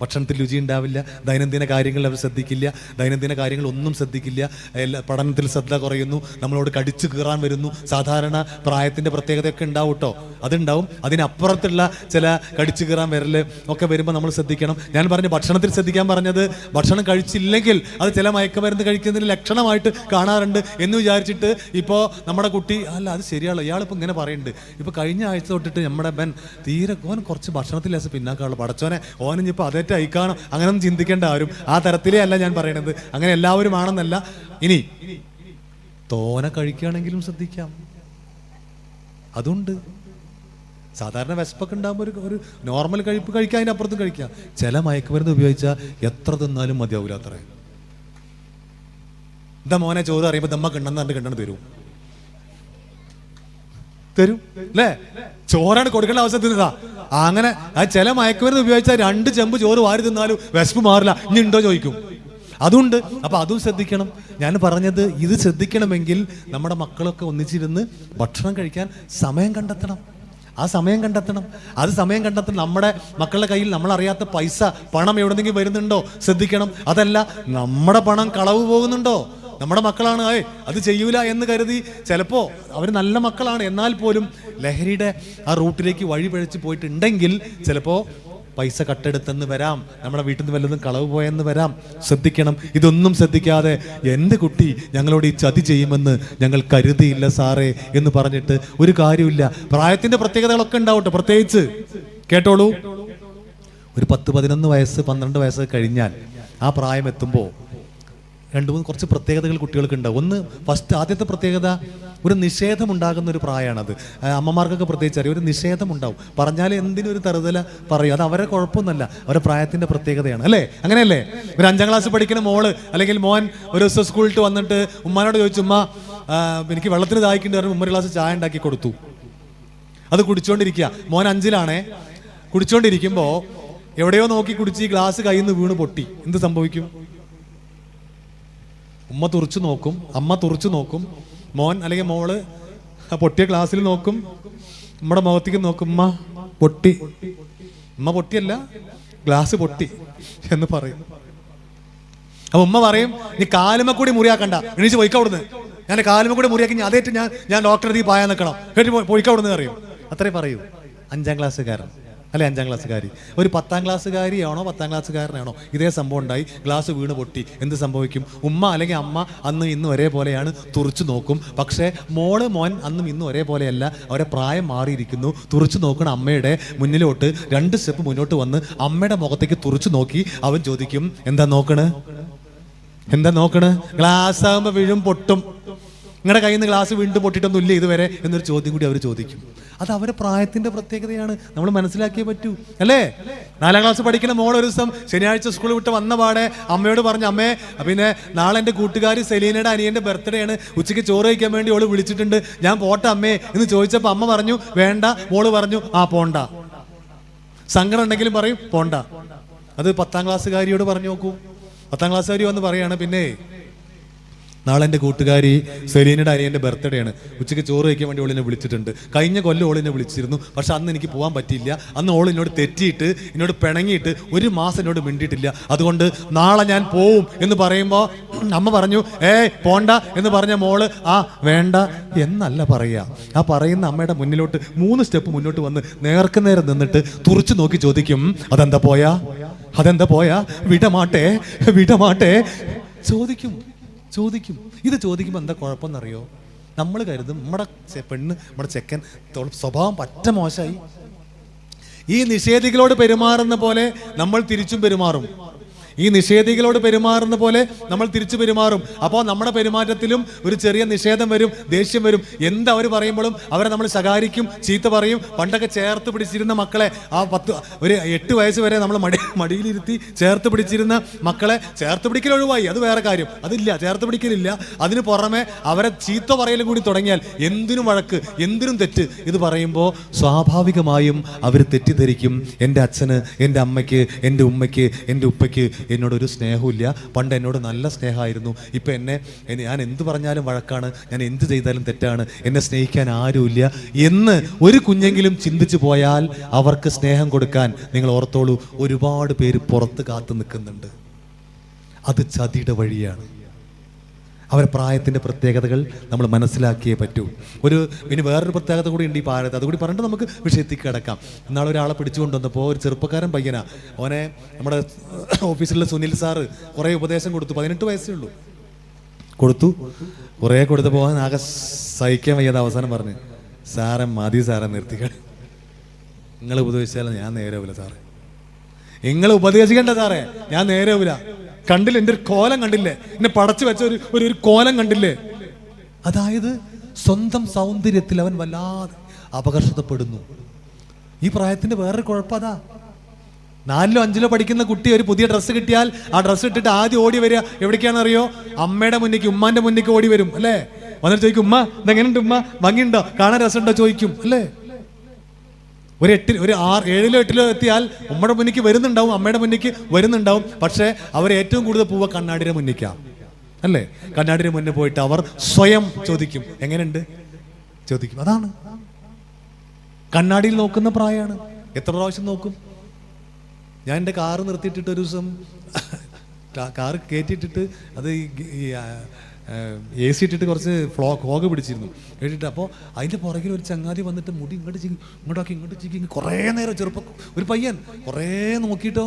ഭക്ഷണത്തിൽ രുചി ഉണ്ടാവില്ല ദൈനംദിന കാര്യങ്ങൾ അവർ ശ്രദ്ധിക്കില്ല ദൈനംദിന കാര്യങ്ങൾ ഒന്നും ശ്രദ്ധിക്കില്ല എല്ലാ പഠനത്തിൽ ശ്രദ്ധ കുറയുന്നു നമ്മളോട് കടിച്ചു കീറാൻ വരുന്നു. സാധാരണ പ്രായത്തിന്റെ പ്രത്യേകതയൊക്കെ ഉണ്ടാവും കേട്ടോ അതുണ്ടാവും. അതിനപ്പുറത്തുള്ള ചില കടിച്ചു കീറാൻ വരൽ ഒക്കെ വരുമ്പോൾ നമ്മൾ ശ്രദ്ധിക്കണം. ഞാൻ പറഞ്ഞു ഭക്ഷണത്തിൽ ശ്രദ്ധിക്കാൻ പറഞ്ഞത് ഭക്ഷണം കഴിച്ചില്ലെങ്കിൽ അത് ചില മയക്കമരുന്ന് കഴിക്കുന്നതിന് ലക്ഷണമായിട്ട് കാണാറുണ്ട് എന്ന് വിചാരിച്ചിട്ട് ഇപ്പോൾ നമ്മുടെ കുട്ടി അല്ല അത് ശരിയാണല്ലോ. ഇയാളിപ്പോൾ ഇങ്ങനെ പറയുന്നുണ്ട് ഇപ്പോൾ കഴിഞ്ഞ ആഴ്ച തൊട്ടിട്ട് നമ്മുടെ ബെൻ തീരെ ഓൻ കുറച്ച് ഭക്ഷണത്തിൽ ലേശം പിന്നാക്കാനുള്ള പടച്ചോനെ ഓനിപ്പോൾ അതേറ്റ അയക്കാണോ അങ്ങനൊന്നും ചിന്തിക്കേണ്ട ആരും. ആ തരത്തിലേ അല്ല ഞാൻ പറയണത്. അങ്ങനെ എല്ലാവരും ആണെന്നല്ല ഇനി തോന കഴിക്കുകയാണെങ്കിലും ശ്രദ്ധിക്കാം. അതുണ്ട്. സാധാരണ വിശപ്പൊക്കെ ഉണ്ടാകുമ്പോൾ ഒരു ഒരു നോർമൽ കഴിപ്പ് കഴിക്കുക അതിന്റെ അപ്പുറത്തും കഴിക്കാം. ചില മയക്കുമരുന്ന് ഉപയോഗിച്ചാൽ എത്ര തിന്നാലും മതിയാവില്ല അത്രേ. എന്താ മോനെ ചോദ്യം അറിയുമ്പോൾ നമ്മ കിണ്ണെന്ന് കണ്ട് കിണ്ണെന്ന് തരും. തരും അല്ലേ ചോറാണ് കൊടുക്കേണ്ട അവസ്ഥ തിന്നതാ അങ്ങനെ ആ ചില മയക്കുമരുന്ന് ഉപയോഗിച്ചാൽ രണ്ട് ചെമ്പ് ചോറ് വാരി തിന്നാലും വിശപ്പ് മാറില്ല. ഇനി ഉണ്ടോ ചോദിക്കും. അതുണ്ട്. അപ്പൊ അതും ശ്രദ്ധിക്കണം. ഞാൻ പറഞ്ഞത് ഇത് ശ്രദ്ധിക്കണമെങ്കിൽ നമ്മുടെ മക്കളൊക്കെ ഒന്നിച്ചിരുന്ന് ഭക്ഷണം കഴിക്കാൻ സമയം കണ്ടെത്തണം. ആ സമയം കണ്ടെത്തണം. അത് സമയം കണ്ടെത്തണം. നമ്മുടെ മക്കളുടെ കയ്യിൽ നമ്മൾ അറിയാത്ത പൈസ പണം എവിടെന്നെങ്കിലും വരുന്നുണ്ടോ? ശ്രദ്ധിക്കണം. അതല്ല നമ്മുടെ പണം കളവ് പോകുന്നുണ്ടോ? നമ്മുടെ മക്കളാണ്. ഏയ് അത് ചെയ്യൂല എന്ന് കരുതി ചിലപ്പോൾ അവർ നല്ല മക്കളാണ്. എന്നാൽ പോലും ലഹരിയുടെ ആ റൂട്ടിലേക്ക് വഴി പഴിച്ച് പോയിട്ടുണ്ടെങ്കിൽ ചിലപ്പോൾ പൈസ കട്ടെടുത്തെന്ന് വരാം. നമ്മുടെ വീട്ടിൽ നിന്ന് വല്ലതും കളവ് പോയെന്ന് വരാം. ശ്രദ്ധിക്കണം. ഇതൊന്നും ശ്രദ്ധിക്കാതെ എന്റെ കുട്ടി ഞങ്ങളോട് ഈ ചതി ചെയ്യുമെന്ന് ഞങ്ങൾ കരുതിയില്ല സാറേ എന്ന് പറഞ്ഞിട്ട് ഒരു കാര്യമില്ല പ്രായത്തിന്റെ പ്രത്യേകതകളൊക്കെ ഉണ്ടാവട്ടെ. പ്രത്യേകിച്ച് കേട്ടോളൂ. ഒരു പത്ത് പതിനൊന്ന് വയസ്സ് പന്ത്രണ്ട് വയസ്സ് കഴിഞ്ഞാൽ ആ പ്രായം എത്തുമ്പോൾ രണ്ട് മൂന്ന് കുറച്ച് പ്രത്യേകതകൾ കുട്ടികൾക്ക് ഉണ്ടാവും. ഒന്ന് ഫസ്റ്റ് ആദ്യത്തെ പ്രത്യേകത ഒരു നിഷേധം ഉണ്ടാകുന്ന ഒരു പ്രായമാണത്. അമ്മമാർക്കൊക്കെ പ്രത്യേകിച്ച് അറിയാം ഒരു നിഷേധം ഉണ്ടാവും പറഞ്ഞാൽ എന്തിനും ഒരു തറുതല പറയും. അത് അവരെ കുഴപ്പമൊന്നുമല്ല. അവരെ പ്രായത്തിന്റെ പ്രത്യേകതയാണ്. അല്ലേ? അങ്ങനെയല്ലേ? ഒരു അഞ്ചാം ക്ലാസ് പഠിക്കുന്ന മോൾ അല്ലെങ്കിൽ മോൻ ഒരു ദിവസം സ്കൂളിൽ വന്നിട്ട് ഉമ്മാനോട് ചോദിച്ചു ഉമ്മ എനിക്ക് വെള്ളത്തിന് ദാഹിക്കേണ്ടി പറഞ്ഞു ഉമ്മ ഒരു ഗ്ലാസ് ചായ ഉണ്ടാക്കി കൊടുത്തു. അത് കുടിച്ചോണ്ടിരിക്കുക. മോൻ അഞ്ചിലാണേ. കുടിച്ചുകൊണ്ടിരിക്കുമ്പോൾ എവിടെയോ നോക്കി കുടിച്ച് ഈ ഗ്ലാസ് കയ്യിൽ നിന്ന് വീണ് പൊട്ടി. എന്ത് സംഭവിക്കും? ഉമ്മ തുറച്ചു നോക്കും അമ്മ തുറച്ചു നോക്കും മോൻ അല്ലെങ്കിൽ മോൾ പൊട്ടിയ ക്ലാസ്സിൽ നോക്കും നമ്മുടെ മുഖത്തേക്ക് നോക്കും ഉമ്മ പൊട്ടി. ഉമ്മ പൊട്ടിയല്ല ഗ്ലാസ് പൊട്ടി എന്ന് പറയും. അപ്പൊ ഉമ്മ പറയും നീ കാലുമ കൂടി മുറിയാക്കണ്ട എണീച്ച് പോയിക്കവിടുന്ന് ഞാൻ കാലുമ കൂടി മുറിയാക്കി അതേറ്റ് ഞാൻ ഞാൻ ഡോക്ടറെ തീ പായാൻ നിൽക്കണം കേട്ടി പോയിക്ക അവിടുന്ന് അറിയും അത്രേ പറയൂ. അഞ്ചാം ക്ലാസ്സുകാരൻ അല്ലെ അഞ്ചാം ക്ലാസ്സുകാരി? ഒരു പത്താം ക്ലാസ്സുകാരിയാണോ പത്താം ക്ലാസ്സുകാരനാണോ? ഇതേ സംഭവം ഉണ്ടായി. ഗ്ലാസ് വീണ് പൊട്ടി. എന്ത് സംഭവിക്കും? ഉമ്മ അല്ലെങ്കിൽ അമ്മ അന്ന് ഇന്നും ഒരേപോലെയാണ് തുറച്ചു നോക്കും. പക്ഷേ മോൾ മോൻ അന്നും ഇന്നും ഒരേപോലെയല്ല. അവരെ പ്രായം മാറിയിരിക്കുന്നു. തുറച്ചു നോക്കണ അമ്മയുടെ മുന്നിലോട്ട് രണ്ട് സ്റ്റെപ്പ് മുന്നോട്ട് വന്ന് അമ്മയുടെ മുഖത്തേക്ക് തുറച്ചു നോക്കി അവൻ ചോദിക്കും എന്താ നോക്കണ്? എന്താ നോക്കണ്? ഗ്ലാസ് ആകുമ്പോൾ വീഴും പൊട്ടും. നിങ്ങളുടെ കയ്യിൽ നിന്ന് ഗ്ലാസ് വീണ്ടും പൊട്ടിയിട്ടൊന്നും ഇല്ല ഇതുവരെ എന്നൊരു ചോദ്യം കൂടി അവർ ചോദിക്കും. അത് അവരെ പ്രായത്തിന്റെ പ്രത്യേകതയാണ്. നമ്മൾ മനസ്സിലാക്കിയേ പറ്റൂ. അല്ലേ? നാലാം ക്ലാസ് പഠിക്കുന്ന മോൾ ഒരു ദിവസം ശനിയാഴ്ച സ്കൂൾ വിട്ട് വന്ന പാടെ അമ്മയോട് പറഞ്ഞു അമ്മേ പിന്നെ നാളെ എന്റെ കൂട്ടുകാരി സെലീനയുടെ അനിയന്റെ ബർത്ത്ഡേ ആണ്. ഉച്ചയ്ക്ക് ചോറ് കഴിക്കാൻ വേണ്ടി ഓൾ വിളിച്ചിട്ടുണ്ട്. ഞാൻ പോട്ടെ അമ്മേ എന്ന് ചോദിച്ചപ്പോൾ അമ്മ പറഞ്ഞു വേണ്ട. മോൾ പറഞ്ഞു ആ പോണ്ട. സങ്കടം ഉണ്ടെങ്കിലും പറയും പോണ്ട. അത് പത്താം ക്ലാസ്സുകാരിയോട് പറഞ്ഞു നോക്കൂ. പത്താം ക്ലാസ്സുകാരി വന്ന് പറയാണ് പിന്നെ നാളെ എന്റെ കൂട്ടുകാരി സെലീനയുടെ അനിയന്റെ ബർത്ത്ഡേ ആണ്. ഉച്ചയ്ക്ക് ചോറ് കഴിക്കാൻ വേണ്ടി ഓളിനെ വിളിച്ചിട്ടുണ്ട്. കഴിഞ്ഞ കൊല്ലം ഓളിനെ വിളിച്ചിരുന്നു. പക്ഷെ അന്ന് എനിക്ക് പോകാൻ പറ്റിയില്ല. അന്ന് ഓൾ എന്നോട് തെറ്റിയിട്ട് എന്നോട് പിണങ്ങിയിട്ട് ഒരു മാസം എന്നോട് മിണ്ടിയിട്ടില്ല. അതുകൊണ്ട് നാളെ ഞാൻ പോവും എന്ന് പറയുമ്പോൾ അമ്മ പറഞ്ഞു ഏ പോണ്ട എന്ന് പറഞ്ഞ മോൾ ആ വേണ്ട എന്നല്ല പറയുക ആ പറയുന്ന അമ്മയുടെ മുന്നിലോട്ട് മൂന്ന് സ്റ്റെപ്പ് മുന്നോട്ട് വന്ന് നേർക്ക് നേരെ നിന്നിട്ട് തുറച്ചു നോക്കി ചോദിക്കും അതെന്താ പോയാ? അതെന്താ പോയാ? വിടമാട്ടെ വിടമാട്ടെ ചോദിക്കും. ചോദിക്കും. ഇത് ചോദിക്കുമ്പോൾ എന്താ കുഴപ്പമെന്നറിയോ? നമ്മൾ കരുതും നമ്മുടെ പെണ്ണ് നമ്മുടെ ചെക്കൻ സ്വഭാവം പറ്റ മോശമായി ഈ നിഷേധികളോട് പെരുമാറുന്ന പോലെ നമ്മൾ തിരിച്ചും പെരുമാറും. ഈ നിഷേധികളോട് പെരുമാറുന്ന പോലെ നമ്മൾ തിരിച്ചു പെരുമാറും. അപ്പോൾ നമ്മുടെ പെരുമാറ്റത്തിലും ഒരു ചെറിയ നിഷേധം വരും ദേഷ്യം വരും. എന്ത് അവർ പറയുമ്പോഴും അവരെ നമ്മൾ ശകാരിക്കും ചീത്ത പറയും. പണ്ടൊക്കെ ചേർത്ത് പിടിച്ചിരുന്ന മക്കളെ ആ പത്ത് ഒരു എട്ട് വയസ്സ് വരെ നമ്മൾ മടി മടിയിലിരുത്തി ചേർത്ത് പിടിച്ചിരുന്ന മക്കളെ ചേർത്ത് പിടിക്കൽ ഒഴിവായി. അത് വേറെ കാര്യം. അതില്ല ചേർത്ത് പിടിക്കലില്ല. അതിന് പുറമെ അവരെ ചീത്ത പറയലും കൂടി തുടങ്ങിയാൽ എന്തിനും വഴക്ക് എന്തിനും തെറ്റ് ഇത് പറയുമ്പോൾ സ്വാഭാവികമായും അവർ തെറ്റിദ്ധരിക്കും. എന്റെ അച്ഛന് എന്റെ അമ്മയ്ക്ക് എന്റെ ഉമ്മയ്ക്ക് എന്റെ ഉപ്പയ്ക്ക് എന്നോടൊരു സ്നേഹമില്ല പണ്ട് എന്നോട് നല്ല സ്നേഹമായിരുന്നു. ഇപ്പം എന്നെ- ഞാൻ എന്ത് പറഞ്ഞാലും വഴക്കാണ്. ഞാൻ എന്ത് ചെയ്താലും തെറ്റാണ്. എന്നെ സ്നേഹിക്കാൻ ആരുമില്ല. എന്ന് ഒരു കുഞ്ഞെങ്കിലും ചിന്തിച്ചു പോയാൽ അവർക്ക് സ്നേഹം കൊടുക്കാൻ നിങ്ങൾ ഓർത്തോളൂ ഒരുപാട് പേര് പുറത്ത് കാത്തു നിൽക്കുന്നുണ്ട്. അത് ചതിയുടെ വഴിയാണ്. അവരുടെ പ്രായത്തിന്റെ പ്രത്യേകതകൾ നമ്മൾ മനസ്സിലാക്കിയേ പറ്റൂ. ഒരു ഇനി വേറൊരു പ്രത്യേകത കൂടി ഉണ്ട് ഈ പാരത്ത്. അതുകൂടി പറഞ്ഞിട്ട് നമുക്ക് വിഷയത്തിൽ കിടക്കാം. എന്നാൽ ഒരാളെ പിടിച്ചുകൊണ്ടുവന്നപ്പോൾ ഒരു ചെറുപ്പക്കാരൻ പയ്യനാ. അവനെ നമ്മുടെ ഓഫീസിലെ സുനിൽ സാറ് കുറേ ഉപദേശം കൊടുത്തു. പതിനെട്ട് വയസ്സേ ഉള്ളൂ. കൊടുത്തു. കുറേ കൊടുത്തു പോകാൻ ആകെ സഹിക്കാൻ വയ്യാതെ അവസാനം പറഞ്ഞു സാറെ മതി സാറെ നിർത്തിക്ക നിങ്ങൾ ഉപദേശിച്ചാലും ഞാൻ നേരെവില്ല സാറേ. നിങ്ങൾ ഉപദേശിക്കണ്ട സാറേ ഞാൻ നേരെവില്ല കണ്ടില്ല? എന്റെ ഒരു കോലം കണ്ടില്ലേ? എന്നെ പടച്ചു വെച്ച ഒരു ഒരു കോലം കണ്ടില്ലേ? അതായത് സ്വന്തം സൗന്ദര്യത്തിൽ അവൻ വല്ലാതെ അപകർഷതപ്പെടുന്നു. ഈ പ്രായത്തിന്റെ വേറൊരു കുഴപ്പം അതാ. നാലിലോ അഞ്ചിലോ പഠിക്കുന്ന കുട്ടി ഒരു പുതിയ ഡ്രസ്സ് കിട്ടിയാൽ ആ ഡ്രസ്സ് ഇട്ടിട്ട് ആദ്യം ഓടി വരിക. എവിടേക്കാണെന്ന് അറിയോ അമ്മയുടെ മുന്നേക്ക് ഉമ്മാന്റെ മുന്നേക്ക് ഓടി വരും അല്ലേ? വന്നിട്ട് ചോദിക്കും ഉമ്മ ഇതെങ്ങനെയുണ്ട് ഉമ്മ? ഭംഗിയുണ്ടോ? കാണാൻ രസമുണ്ടോ? ചോദിക്കും അല്ലേ? ഒരു എട്ടിൽ ഒരു ആറ് ഏഴിലോ എട്ടിലോ എത്തിയാൽ ഉമ്മയുടെ മുന്നിക്ക് വരുന്നുണ്ടാവും അമ്മയുടെ മുന്നിക്ക് വരുന്നുണ്ടാവും. പക്ഷേ അവർ ഏറ്റവും കൂടുതൽ പോവുക കണ്ണാടിയുടെ മുന്നിക്കാം. അല്ലേ? കണ്ണാടിയുടെ മുന്നിൽ പോയിട്ട് അവർ സ്വയം ചോദിക്കും എങ്ങനെയുണ്ട്? ചോദിക്കും അതാണ്. കണ്ണാടിയിൽ നോക്കുന്ന പ്രായമാണ്. എത്ര പ്രാവശ്യം നോക്കും? ഞാൻ എന്റെ കാറ് നിർത്തിയിട്ടിട്ട് ഒരു ദിവസം കാറ് കയറ്റിയിട്ടിട്ട് അത് ഈ എ സി ഇട്ടിട്ട് കുറച്ച് ഫ്ലോ ഹോഗ് പിടിച്ചിരുന്നു. കേട്ടിട്ട് അപ്പോൾ അതിന്റെ പുറകിൽ ഒരു ചങ്ങാതി വന്നിട്ട് മുടി ഇങ്ങോട്ട് ചിക്കി ഇങ്ങോട്ടാക്കി ഇങ്ങോട്ട് ചിക്കി കുറേ നേരം ചെറുപ്പം ഒരു പയ്യൻ കുറേ നോക്കിയിട്ടോ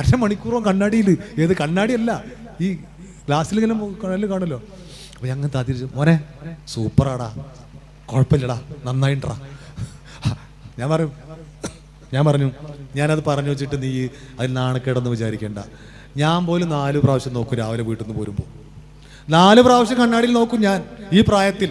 അരമണിക്കൂറോ കണ്ണാടിയിൽ ഏത് കണ്ണാടിയല്ല ഈ ഗ്ലാസ്സിൽ ഇങ്ങനെ കാണുമല്ലോ. അപ്പോൾ ഞങ്ങൾ താത്തിരിച്ചു മോനെ സൂപ്പറാടാ കുഴപ്പമില്ലടാ നന്നായിട്ടാ. ഞാൻ പറയും ഞാൻ പറഞ്ഞു ഞാനത് പറഞ്ഞു വെച്ചിട്ട് നീ അതിൽ നാണക്കേടെന്ന് വിചാരിക്കേണ്ട. ഞാൻ പോലും നാല് പ്രാവശ്യം നോക്കും രാവിലെ വീട്ടിൽ നിന്ന് പോരുമ്പോൾ നാല് പ്രാവശ്യം കണ്ണാടിയിൽ നോക്കും ഞാൻ ഈ പ്രായത്തിൽ.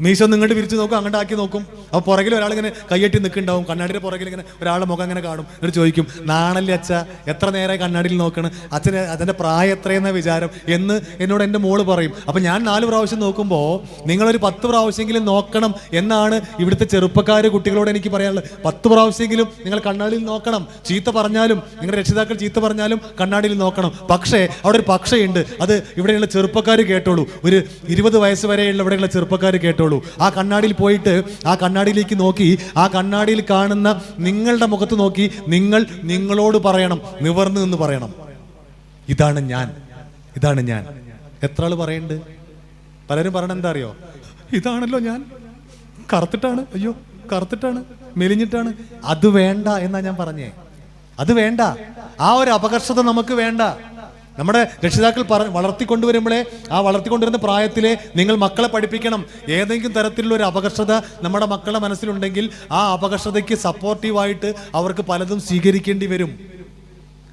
മീശ നിങ്ങോട്ട് വിരിച്ച് നോക്കും അങ്ങോട്ട് ആക്കി നോക്കും. അപ്പോൾ പുറകിൽ ഒരാൾ ഇങ്ങനെ കയ്യേറ്റി നിൽക്കുന്നുണ്ടാവും. കണ്ണാടിയുടെ പുറകിൽ ഇങ്ങനെ ഒരാളുടെ മുഖം അങ്ങനെ കാണും. എന്നിട്ട് ചോദിക്കും നാണല്ലേ അച്ഛ? എത്ര നേരമായി കണ്ണാടിയിൽ നോക്കണം? അച്ഛന് അതിന്റെ പ്രായം എത്രയെന്ന വിചാരം? എന്ന് എന്നോട് എന്റെ മോൾ പറയും. അപ്പം ഞാൻ നാല് പ്രാവശ്യം നോക്കുമ്പോൾ നിങ്ങളൊരു പത്ത് പ്രാവശ്യമെങ്കിലും നോക്കണം എന്നാണ് ഇവിടുത്തെ ചെറുപ്പക്കാർ കുട്ടികളോട് എനിക്ക് പറയാനുള്ളത്. പത്ത് പ്രാവശ്യമെങ്കിലും നിങ്ങൾ കണ്ണാടിയിൽ നോക്കണം. ചീത്ത പറഞ്ഞാലും നിങ്ങളുടെ രക്ഷിതാക്കൾ ചീത്ത പറഞ്ഞാലും കണ്ണാടിയിൽ നോക്കണം. പക്ഷേ അവിടെ ഒരു പക്ഷയുണ്ട് അത് ഇവിടെയുള്ള ചെറുപ്പക്കാർ കേട്ടോളൂ. ഒരു ഇരുപത് വയസ്സ് വരെയുള്ള ഇവിടെയുള്ള ചെറുപ്പക്കാർ കേട്ടോളൂ. കേട്ടോളൂ ആ കണ്ണാടിയിൽ പോയിട്ട് ആ കണ്ണാടിയിലേക്ക് നോക്കി ആ കണ്ണാടിയിൽ കാണുന്ന നിങ്ങളുടെ മുഖത്ത് നോക്കി നിങ്ങൾ നിങ്ങളോട് പറയണം നിവർന്നു എന്ന് പറയണം. ഇതാണ് ഞാൻ. ഇതാണ് ഞാൻ. എത്ര ആൾ പറയുന്നുണ്ട് പലരും പറയണ എന്താ അറിയോ? ഇതാണല്ലോ ഞാൻ. കറുത്തിട്ടാണ്. അയ്യോ കറുത്തിട്ടാണ്. മെലിഞ്ഞിട്ടാണ്. അത് വേണ്ട എന്നാ ഞാൻ പറഞ്ഞേ. അത് വേണ്ട. ആ ഒരു അപകർഷത നമുക്ക് വേണ്ട. നമ്മുടെ രക്ഷിതാക്കൾ പറ വളർത്തിക്കൊണ്ടുവരുമ്പോഴേ ആ വളർത്തിക്കൊണ്ടുവരുന്ന പ്രായത്തിലെ നിങ്ങൾ മക്കളെ പഠിപ്പിക്കണം. ഏതെങ്കിലും തരത്തിലുള്ള ഒരു അപകർഷത നമ്മുടെ മക്കളുടെ മനസ്സിലുണ്ടെങ്കിൽ ആ അപകർഷതയ്ക്ക് സപ്പോർട്ടീവായിട്ട് അവർക്ക് പലതും സ്വീകരിക്കേണ്ടി വരും.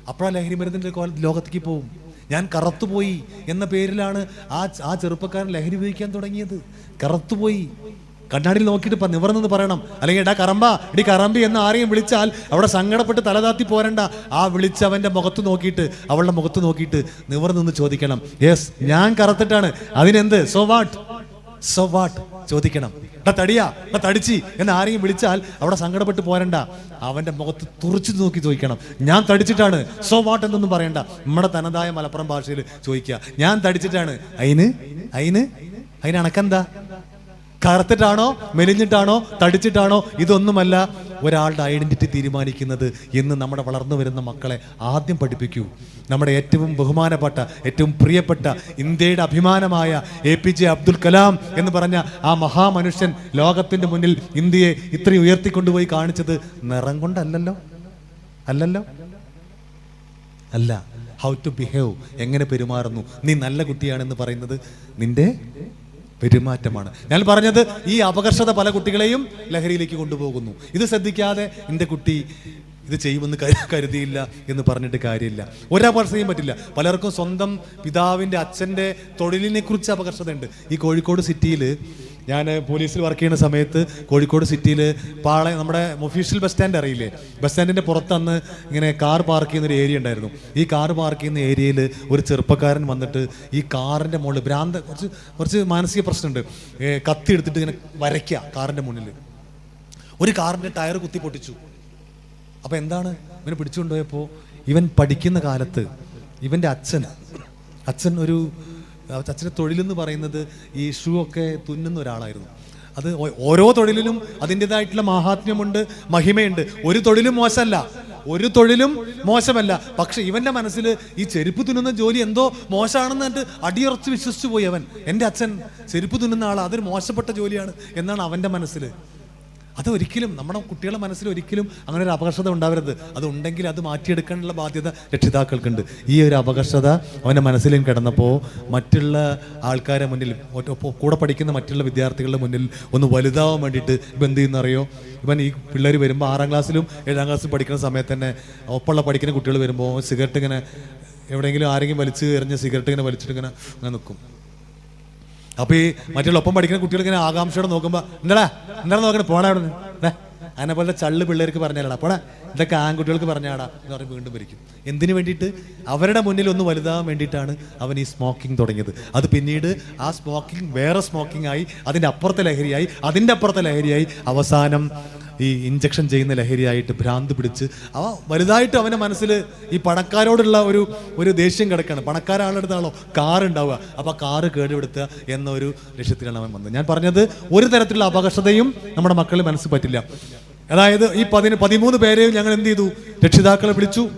അപ്പോഴാ ലഹരി മരുന്നിന്റെ ലോകത്തേക്ക് പോവും? ഞാൻ കറുത്തുപോയി എന്ന പേരിലാണ് ആ ആ ചെറുപ്പക്കാരൻ ലഹരി ഉപയോഗിക്കാൻ തുടങ്ങിയത്. കറുത്തുപോയി. കണ്ണാടിയിൽ നോക്കിയിട്ട് ഇപ്പം നിവർന്നെന്ന് പറയണം. അല്ലെങ്കിൽ എടാ കറമ്പ ഇടി കറമ്പി എന്ന് ആരെയും വിളിച്ചാൽ അവിടെ സങ്കടപ്പെട്ട് തലതാത്തി പോരണ്ട. ആ വിളിച്ചവന്റെ മുഖത്ത് നോക്കിയിട്ട് അവളുടെ മുഖത്ത് നോക്കിയിട്ട് നിവർന്നെന്ന് ചോദിക്കണം. യെസ് ഞാൻ കറുത്തിട്ടാണ്. അതിനെന്ത്? സോ വാട്ട് സോ വാട്ട് ചോദിക്കണം. എടാ തടിയാ എടാ തടിച്ചി എന്ന് ആരെയും വിളിച്ചാൽ അവിടെ സങ്കടപ്പെട്ട് പോരണ്ട. അവന്റെ മുഖത്ത് തുറച്ചു നോക്കി ചോദിക്കണം. ഞാൻ തടിച്ചിട്ടാണ്. സോ വാട്ട് എന്നൊന്നും പറയണ്ട. നമ്മുടെ തനതായ മലപ്പുറം ഭാഷയിൽ ചോദിക്കുക. ഞാൻ തടിച്ചിട്ടാണ്. അയിന്? അയിന് അണക്കെന്താ? കറുത്തിട്ടാണോ മെലിഞ്ഞിട്ടാണോ തടിച്ചിട്ടാണോ ഇതൊന്നുമല്ല. ഒരാളുടെ ഐഡന്റിറ്റി തീരുമാനിക്കുന്നത് എന്ന് നമ്മുടെ വളർന്നു വരുന്ന മക്കളെ ആദ്യം പഠിപ്പിക്കൂ. നമ്മുടെ ഏറ്റവും ബഹുമാനപ്പെട്ട ഏറ്റവും പ്രിയപ്പെട്ട ഇന്ത്യയുടെ അഭിമാനമായ A P J Abdul Kalam എന്ന് പറഞ്ഞ ആ മഹാമനുഷ്യൻ ലോകത്തിന്റെ മുന്നിൽ ഇന്ത്യയെ ഇത്രയും ഉയർത്തിക്കൊണ്ടുപോയി കാണിച്ചത് നിറം കൊണ്ടല്ലല്ലോ? അല്ലല്ലോ? അല്ല. ഹൗ ടു ബിഹേവ് എങ്ങനെ പെരുമാറുന്നു? നീ നല്ല കുട്ടിയാണെന്ന് പറയുന്നത് നിന്റെ പെരുമാറ്റമാണ്. ഞാൻ പറഞ്ഞത് ഈ അപകർഷത പല കുട്ടികളെയും ലഹരിയിലേക്ക് കൊണ്ടുപോകുന്നു. ഇത് ശ്രദ്ധിക്കാതെ എന്റെ കുട്ടി ഇത് ചെയ്യുമെന്ന് കരു- കരുതിയില്ല എന്ന് പറഞ്ഞിട്ട് കാര്യമില്ല. ഒരപകർഷതയും പറ്റില്ല. പലർക്കും സ്വന്തം പിതാവിന്റെ അച്ഛന്റെ തൊഴിലിനെ കുറിച്ച് അപകർഷതയുണ്ട്. ഈ കോഴിക്കോട് സിറ്റിയിൽ ഞാൻ പോലീസിൽ വർക്ക് ചെയ്യുന്ന സമയത്ത് കോഴിക്കോട് സിറ്റിയിൽ പാള നമ്മുടെ ഒഫീഷ്യൽ ബസ് സ്റ്റാൻഡ് അറിയില്ലേ? ബസ് സ്റ്റാൻഡിന്റെ പുറത്തന്ന് ഇങ്ങനെ കാർ പാർക്ക് ചെയ്യുന്ന ഒരു ഏരിയ ഉണ്ടായിരുന്നു. ഈ കാർ പാർക്ക് ചെയ്യുന്ന ഏരിയയിൽ ഒരു ചെറുപ്പക്കാരൻ വന്നിട്ട് ഈ കാറിന്റെ മുകളിൽ ഭ്രാന്ത കുറച്ച് കുറച്ച് മാനസിക പ്രശ്നമുണ്ട്. കത്തി എടുത്തിട്ട് ഇങ്ങനെ വരയ്ക്കുക കാറിന്റെ മുന്നിൽ. ഒരു കാറിന്റെ ടയർ കുത്തി പൊട്ടിച്ചു. അപ്പോൾ എന്താണ്? ഇവനെ പിടിച്ചുകൊണ്ടുപോയപ്പോൾ ഇവൻ പഠിക്കുന്ന കാലത്ത് ഇവന്റെ അച്ഛൻ അച്ഛൻ ഒരു അച്ഛന്റെ തൊഴിലെന്ന് പറയുന്നത് ഈ ഷൂ ഒക്കെ തുന്നുന്ന ഒരാളായിരുന്നു. അത് ഓരോ തൊഴിലിലും അതിന്റെതായിട്ടുള്ള മാഹാത്മ്യമുണ്ട് മഹിമയുണ്ട്. ഒരു തൊഴിലും മോശമല്ല. ഒരു തൊഴിലും മോശമല്ല. പക്ഷെ ഇവന്റെ മനസ്സിൽ ഈ ചെരുപ്പ് തുന്നുന്ന ജോലി എന്തോ മോശമാണെന്ന് എന്നിട്ട് അടിയുറച്ച് വിശ്വസിച്ചു പോയി അവൻ. എന്റെ അച്ഛൻ ചെരുപ്പ് തുന്നുന്ന ആൾ അതൊരു മോശപ്പെട്ട ജോലിയാണ് എന്നാണ് അവന്റെ മനസ്സിൽ അത് ഒരിക്കലും നമ്മുടെ കുട്ടികളുടെ മനസ്സിൽ ഒരിക്കലും അങ്ങനെ ഒരു അപകർഷത ഉണ്ടാവരുത്. അത് ഉണ്ടെങ്കിൽ അത് മാറ്റിയെടുക്കാനുള്ള ബാധ്യത രക്ഷിതാക്കൾക്കുണ്ട്. ഈ ഒരു അപകർഷത അവന്റെ മനസ്സിലും കിടന്നപ്പോൾ മറ്റുള്ള ആൾക്കാരെ മുന്നിൽ കൂടെ പഠിക്കുന്ന മറ്റുള്ള വിദ്യാർത്ഥികളുടെ മുന്നിൽ ഒന്ന് വലുതാവാൻ വേണ്ടിയിട്ട് ഇപ്പം എന്ത് ചെയ്യുന്നറിയോ? ഇവൻ ഈ പിള്ളേർ വരുമ്പോൾ ആറാം ക്ലാസ്സിലും ഏഴാം ക്ലാസ്സിലും പഠിക്കുന്ന സമയത്ത് തന്നെ ഒപ്പമുള്ള പഠിക്കുന്ന കുട്ടികൾ വരുമ്പോൾ സിഗരറ്റ് ഇങ്ങനെ എവിടെയെങ്കിലും ആരെങ്കിലും വലിച്ച് എറിഞ്ഞ സിഗരറ്റ് ഇങ്ങനെ വലിച്ചിട്ട് ഇങ്ങനെ അങ്ങനെ നിൽക്കും. അപ്പൊ ഈ മറ്റുള്ള ഒപ്പം പഠിക്കുന്ന കുട്ടികൾ ഇങ്ങനെ ആകാംക്ഷയോടെ നോക്കുമ്പോ എന്താടാ? എന്താ നോക്കണേ? പോടാ അവിടെ നിന്ന് അതിനെ പോലെ ചള്ള് പിള്ളേർക്ക് പറഞ്ഞാലാടാ പോണേ ഇതൊക്കെ ആൺകുട്ടികൾക്ക് പറഞ്ഞാടാ. എന്ന് പറഞ്ഞ് വീണ്ടും ഭരിക്കും എന്തിനു വേണ്ടിയിട്ട്? അവരുടെ മുന്നിൽ ഒന്ന് വലുതാകാൻ വേണ്ടിയിട്ടാണ് അവൻ ഈ സ്മോക്കിംഗ് തുടങ്ങിയത്. അത് പിന്നീട് ആ സ്മോക്കിംഗ് വേറെ സ്മോക്കിംഗ് ആയി അതിന്റെ അപ്പുറത്തെ ലഹരിയായി അതിന്റെ അപ്പുറത്തെ ലഹരിയായി അവസാനം ഈ ഇഞ്ചക്ഷൻ ചെയ്യുന്ന ലഹരിയായിട്ട് ഭ്രാന്ത് പിടിച്ച് അവ വലുതായിട്ട് അവന്റെ മനസ്സിൽ ഈ പണക്കാരോടുള്ള ഒരു ഒരു ദേഷ്യം കിടക്കുകയാണ് പണക്കാരാളെടുത്താണല്ലോ കാർ ഉണ്ടാവുക. അപ്പോൾ കാറ് കേടുപെടുത്തുക എന്നൊരു ലക്ഷ്യത്തിലാണ് അവൻ വന്നത്. ഞാൻ പറഞ്ഞത് ഒരു തരത്തിലുള്ള അപകർഷതയും നമ്മുടെ മക്കളിൽ മനസ്സിൽ പറ്റില്ല. അതായത് ഈ പതിന് പതിമൂന്ന് പേരെയും ഞങ്ങൾ എന്ത് ചെയ്തു? രക്ഷിതാക്കളെ വിളിച്ചു.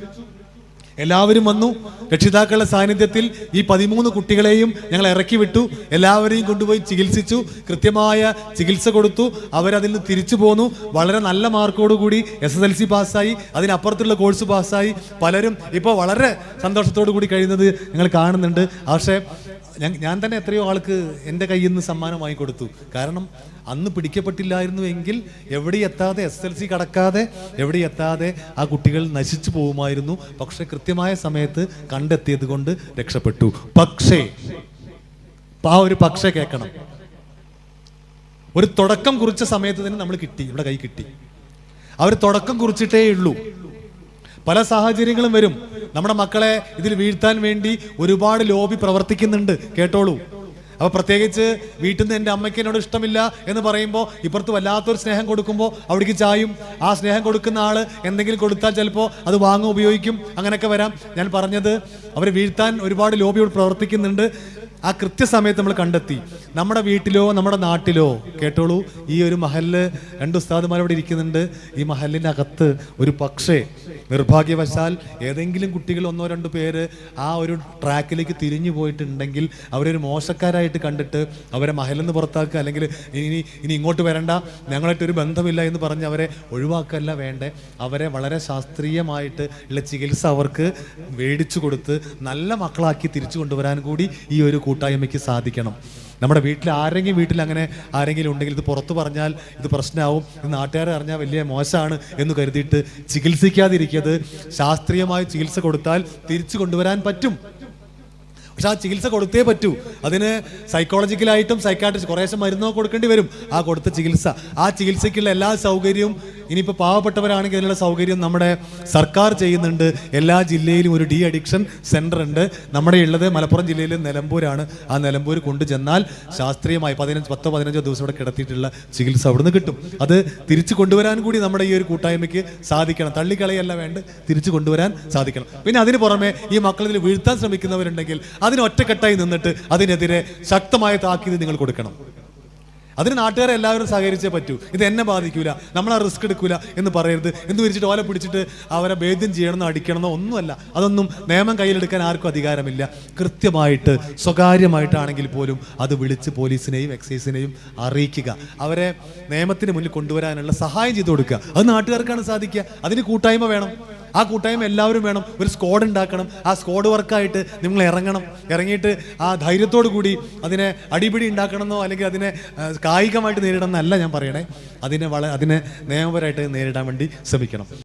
എല്ലാവരും വന്നു. രക്ഷിതാക്കളുടെ സാന്നിധ്യത്തിൽ ഈ പതിമൂന്ന് കുട്ടികളെയും ഞങ്ങൾ ഇറക്കി വിട്ടു. എല്ലാവരെയും കൊണ്ടുപോയി ചികിത്സിച്ചു. കൃത്യമായ ചികിത്സ കൊടുത്തു. അവരതിൽ നിന്ന് തിരിച്ചു പോന്നു. വളരെ നല്ല മാർക്കോടുകൂടി എസ് എസ് എൽ സി പാസ്സായി. അതിനപ്പുറത്തുള്ള കോഴ്സ് പാസ്സായി. പലരും ഇപ്പോൾ വളരെ സന്തോഷത്തോടു കൂടി കഴിയുന്നത് ഞങ്ങൾ കാണുന്നുണ്ട്. പക്ഷേ ഞാൻ തന്നെ എത്രയോ ആൾക്ക് എന്റെ കയ്യിൽ നിന്ന് സമ്മാനം വാങ്ങിക്കൊടുത്തു. കാരണം അന്ന് പിടിക്കപ്പെട്ടില്ലായിരുന്നു എങ്കിൽ എവിടെ എത്താതെ എസ് എൽ സി കടക്കാതെ എവിടെ എത്താതെ ആ കുട്ടികൾ നശിച്ചു പോകുമായിരുന്നു. പക്ഷെ കൃത്യമായ സമയത്ത് കണ്ടെത്തിയത് കൊണ്ട് രക്ഷപ്പെട്ടു. പക്ഷേ ആ ഒരു പക്ഷേ കേൾക്കണം. ഒരു തുടക്കം കുറിച്ച സമയത്ത് തന്നെ നമ്മൾ കിട്ടി. ഇവിടെ കൈ കിട്ടി. അവർ തുടക്കം കുറിച്ചിട്ടേ ഉള്ളൂ. പല സാഹചര്യങ്ങളും വരും. നമ്മുടെ മക്കളെ ഇതിൽ വീഴ്ത്താൻ വേണ്ടി ഒരുപാട് ലോബി പ്രവർത്തിക്കുന്നുണ്ട്. കേട്ടോളൂ. അപ്പൊ പ്രത്യേകിച്ച് വീട്ടിൽ നിന്ന് എന്റെ അമ്മയ്ക്ക് എന്നോട് ഇഷ്ടമില്ല എന്ന് പറയുമ്പോൾ ഇപ്പുറത്ത് വല്ലാത്തൊരു സ്നേഹം കൊടുക്കുമ്പോൾ അവിടേക്ക് ചായും. ആ സ്നേഹം കൊടുക്കുന്ന ആൾ എന്തെങ്കിലും കൊടുത്താൽ ചിലപ്പോൾ അത് വാങ്ങും ഉപയോഗിക്കും അങ്ങനെയൊക്കെ വരാം. ഞാൻ പറഞ്ഞത് അവരെ വീഴ്ത്താൻ ഒരുപാട് ലോബിയോട് പ്രവർത്തിക്കുന്നുണ്ട്. ആ കൃത്യസമയത്ത് നമ്മൾ കണ്ടെത്തി. നമ്മുടെ വീട്ടിലോ നമ്മുടെ നാട്ടിലോ കേട്ടോളൂ ഈ ഒരു മഹലിൽ രണ്ട് ഉസ്താദുമാർ ഇവിടെ ഇരിക്കുന്നുണ്ട്. ഈ മഹലിന്റെ അകത്ത് ഒരു പക്ഷേ നിർഭാഗ്യവശാൽ ഏതെങ്കിലും കുട്ടികൾ ഒന്നോ രണ്ടോ പേര് ആ ഒരു ട്രാക്കിലേക്ക് തിരിഞ്ഞു പോയിട്ടുണ്ടെങ്കിൽ അവരെ അവരൊരു മോശക്കാരായിട്ട് കണ്ടിട്ട് അവരെ മഹലെന്ന് പുറത്താക്കുക അല്ലെങ്കിൽ ഇനി ഇനി ഇങ്ങോട്ട് വരണ്ട ഞങ്ങളായിട്ട് ഒരു ബന്ധമില്ല എന്ന് പറഞ്ഞ് അവരെ ഒഴിവാക്കല്ല വേണ്ടേ. അവരെ വളരെ ശാസ്ത്രീയമായിട്ട് ഉള്ള ചികിത്സ അവർക്ക് മേടിച്ചു കൊടുത്ത് നല്ല മക്കളാക്കി തിരിച്ചു കൊണ്ടുവരാൻ കൂടി ഈ ഒരു കൂട്ടായ്മയ്ക്ക് സാധിക്കണം. നമ്മുടെ വീട്ടിൽ ആരെങ്കിലും വീട്ടിൽ അങ്ങനെ ആരെങ്കിലും ഉണ്ടെങ്കിൽ ഇത് പുറത്തു പറഞ്ഞാൽ ഇത് പ്രശ്നമാവും. ഇത് നാട്ടുകാരെ അറിഞ്ഞാൽ വലിയ മോശമാണ് എന്ന് കരുതിയിട്ട് ചികിത്സിക്കാതിരിക്കത് ശാസ്ത്രീയമായ ചികിത്സ കൊടുത്താൽ തിരിച്ചു കൊണ്ടുവരാൻ പറ്റും. പക്ഷെ ആ ചികിത്സ കൊടുത്തേ പറ്റൂ. അതിന് സൈക്കോളജിക്കലായിട്ടും സൈക്കാട്രിസ്റ്റ് കുറേശ്ശെ മരുന്നോ കൊടുക്കേണ്ടി വരും. ആ കൊടുത്ത ചികിത്സ. ആ ചികിത്സയ്ക്കുള്ള എല്ലാ സൗകര്യവും ഇനിയിപ്പോൾ പാവപ്പെട്ടവരാണെങ്കിൽ അതിനുള്ള സൗകര്യം നമ്മുടെ സർക്കാർ ചെയ്യുന്നുണ്ട്. എല്ലാ ജില്ലയിലും ഒരു ഡി അഡിക്ഷൻ സെന്റർ ഉണ്ട് നമ്മുടെ ഉള്ളത് മലപ്പുറം ജില്ലയിൽ നിലമ്പൂരാണ്. ആ നിലമ്പൂർ കൊണ്ടു ചെന്നാൽ ശാസ്ത്രീയമായി പതിനഞ്ച് പത്തോ പതിനഞ്ചോ ദിവസം ഇവിടെ കിടത്തിയിട്ടുള്ള ചികിത്സ അവിടുന്ന് കിട്ടും. അത് തിരിച്ചു കൊണ്ടുവരാൻ കൂടി നമ്മുടെ ഈ ഒരു കൂട്ടായ്മയ്ക്ക് സാധിക്കണം. തള്ളിക്കളയല്ല വേണ്ട തിരിച്ചു കൊണ്ടുവരാൻ സാധിക്കണം. പിന്നെ അതിന് പുറമെ ഈ മക്കളിൽ വീഴ്ത്താൻ ശ്രമിക്കുന്നവരുണ്ടെങ്കിൽ അതിന് ഒറ്റക്കെട്ടായി നിന്നിട്ട് അതിനെതിരെ ശക്തമായ താക്കീത് നിങ്ങൾ കൊടുക്കണം. അതിന് നാട്ടുകാരെ എല്ലാവരും സഹകരിച്ചേ പറ്റൂ. ഇത് എന്നെ ബാധിക്കൂല നമ്മൾ ആ റിസ്ക് എടുക്കൂല എന്ന് പറയരുത്. എന്ന് വിരിച്ചിട്ട് ഓല പിടിച്ചിട്ട് അവരെ ഭേദ്യം ചെയ്യണമെന്നോ അടിക്കണമെന്നോ ഒന്നുമല്ല. അതൊന്നും നിയമം കയ്യിലെടുക്കാൻ ആർക്കും അധികാരമില്ല. കൃത്യമായിട്ട് സ്വകാര്യമായിട്ടാണെങ്കിൽ പോലും അത് വിളിച്ച് പോലീസിനെയും എക്സൈസിനെയും അറിയിക്കുക. അവരെ നിയമത്തിന് മുന്നിൽ കൊണ്ടുവരാനുള്ള സഹായം ചെയ്തു കൊടുക്കുക. അത് നാട്ടുകാർക്കാണ് സാധിക്കുക. അതിന് കൂട്ടായ്മ വേണം. ആ കൂട്ടായ്മ എല്ലാവരും വേണം. ഒരു സ്ക്വാഡ് ഉണ്ടാക്കണം. ആ സ്ക്വാഡ് വർക്കായിട്ട് നിങ്ങൾ ഇറങ്ങണം. ഇറങ്ങിയിട്ട് ആ ധൈര്യത്തോടു കൂടി അതിനെ അടിപിടി ഉണ്ടാക്കണമെന്നോ അല്ലെങ്കിൽ അതിനെ കായികമായിട്ട് നേരിടണം എന്നല്ല ഞാൻ പറയണേ. അതിനെ വള അതിനെ നിയമപരമായിട്ട് നേരിടാൻ വേണ്ടി ശ്രമിക്കണം.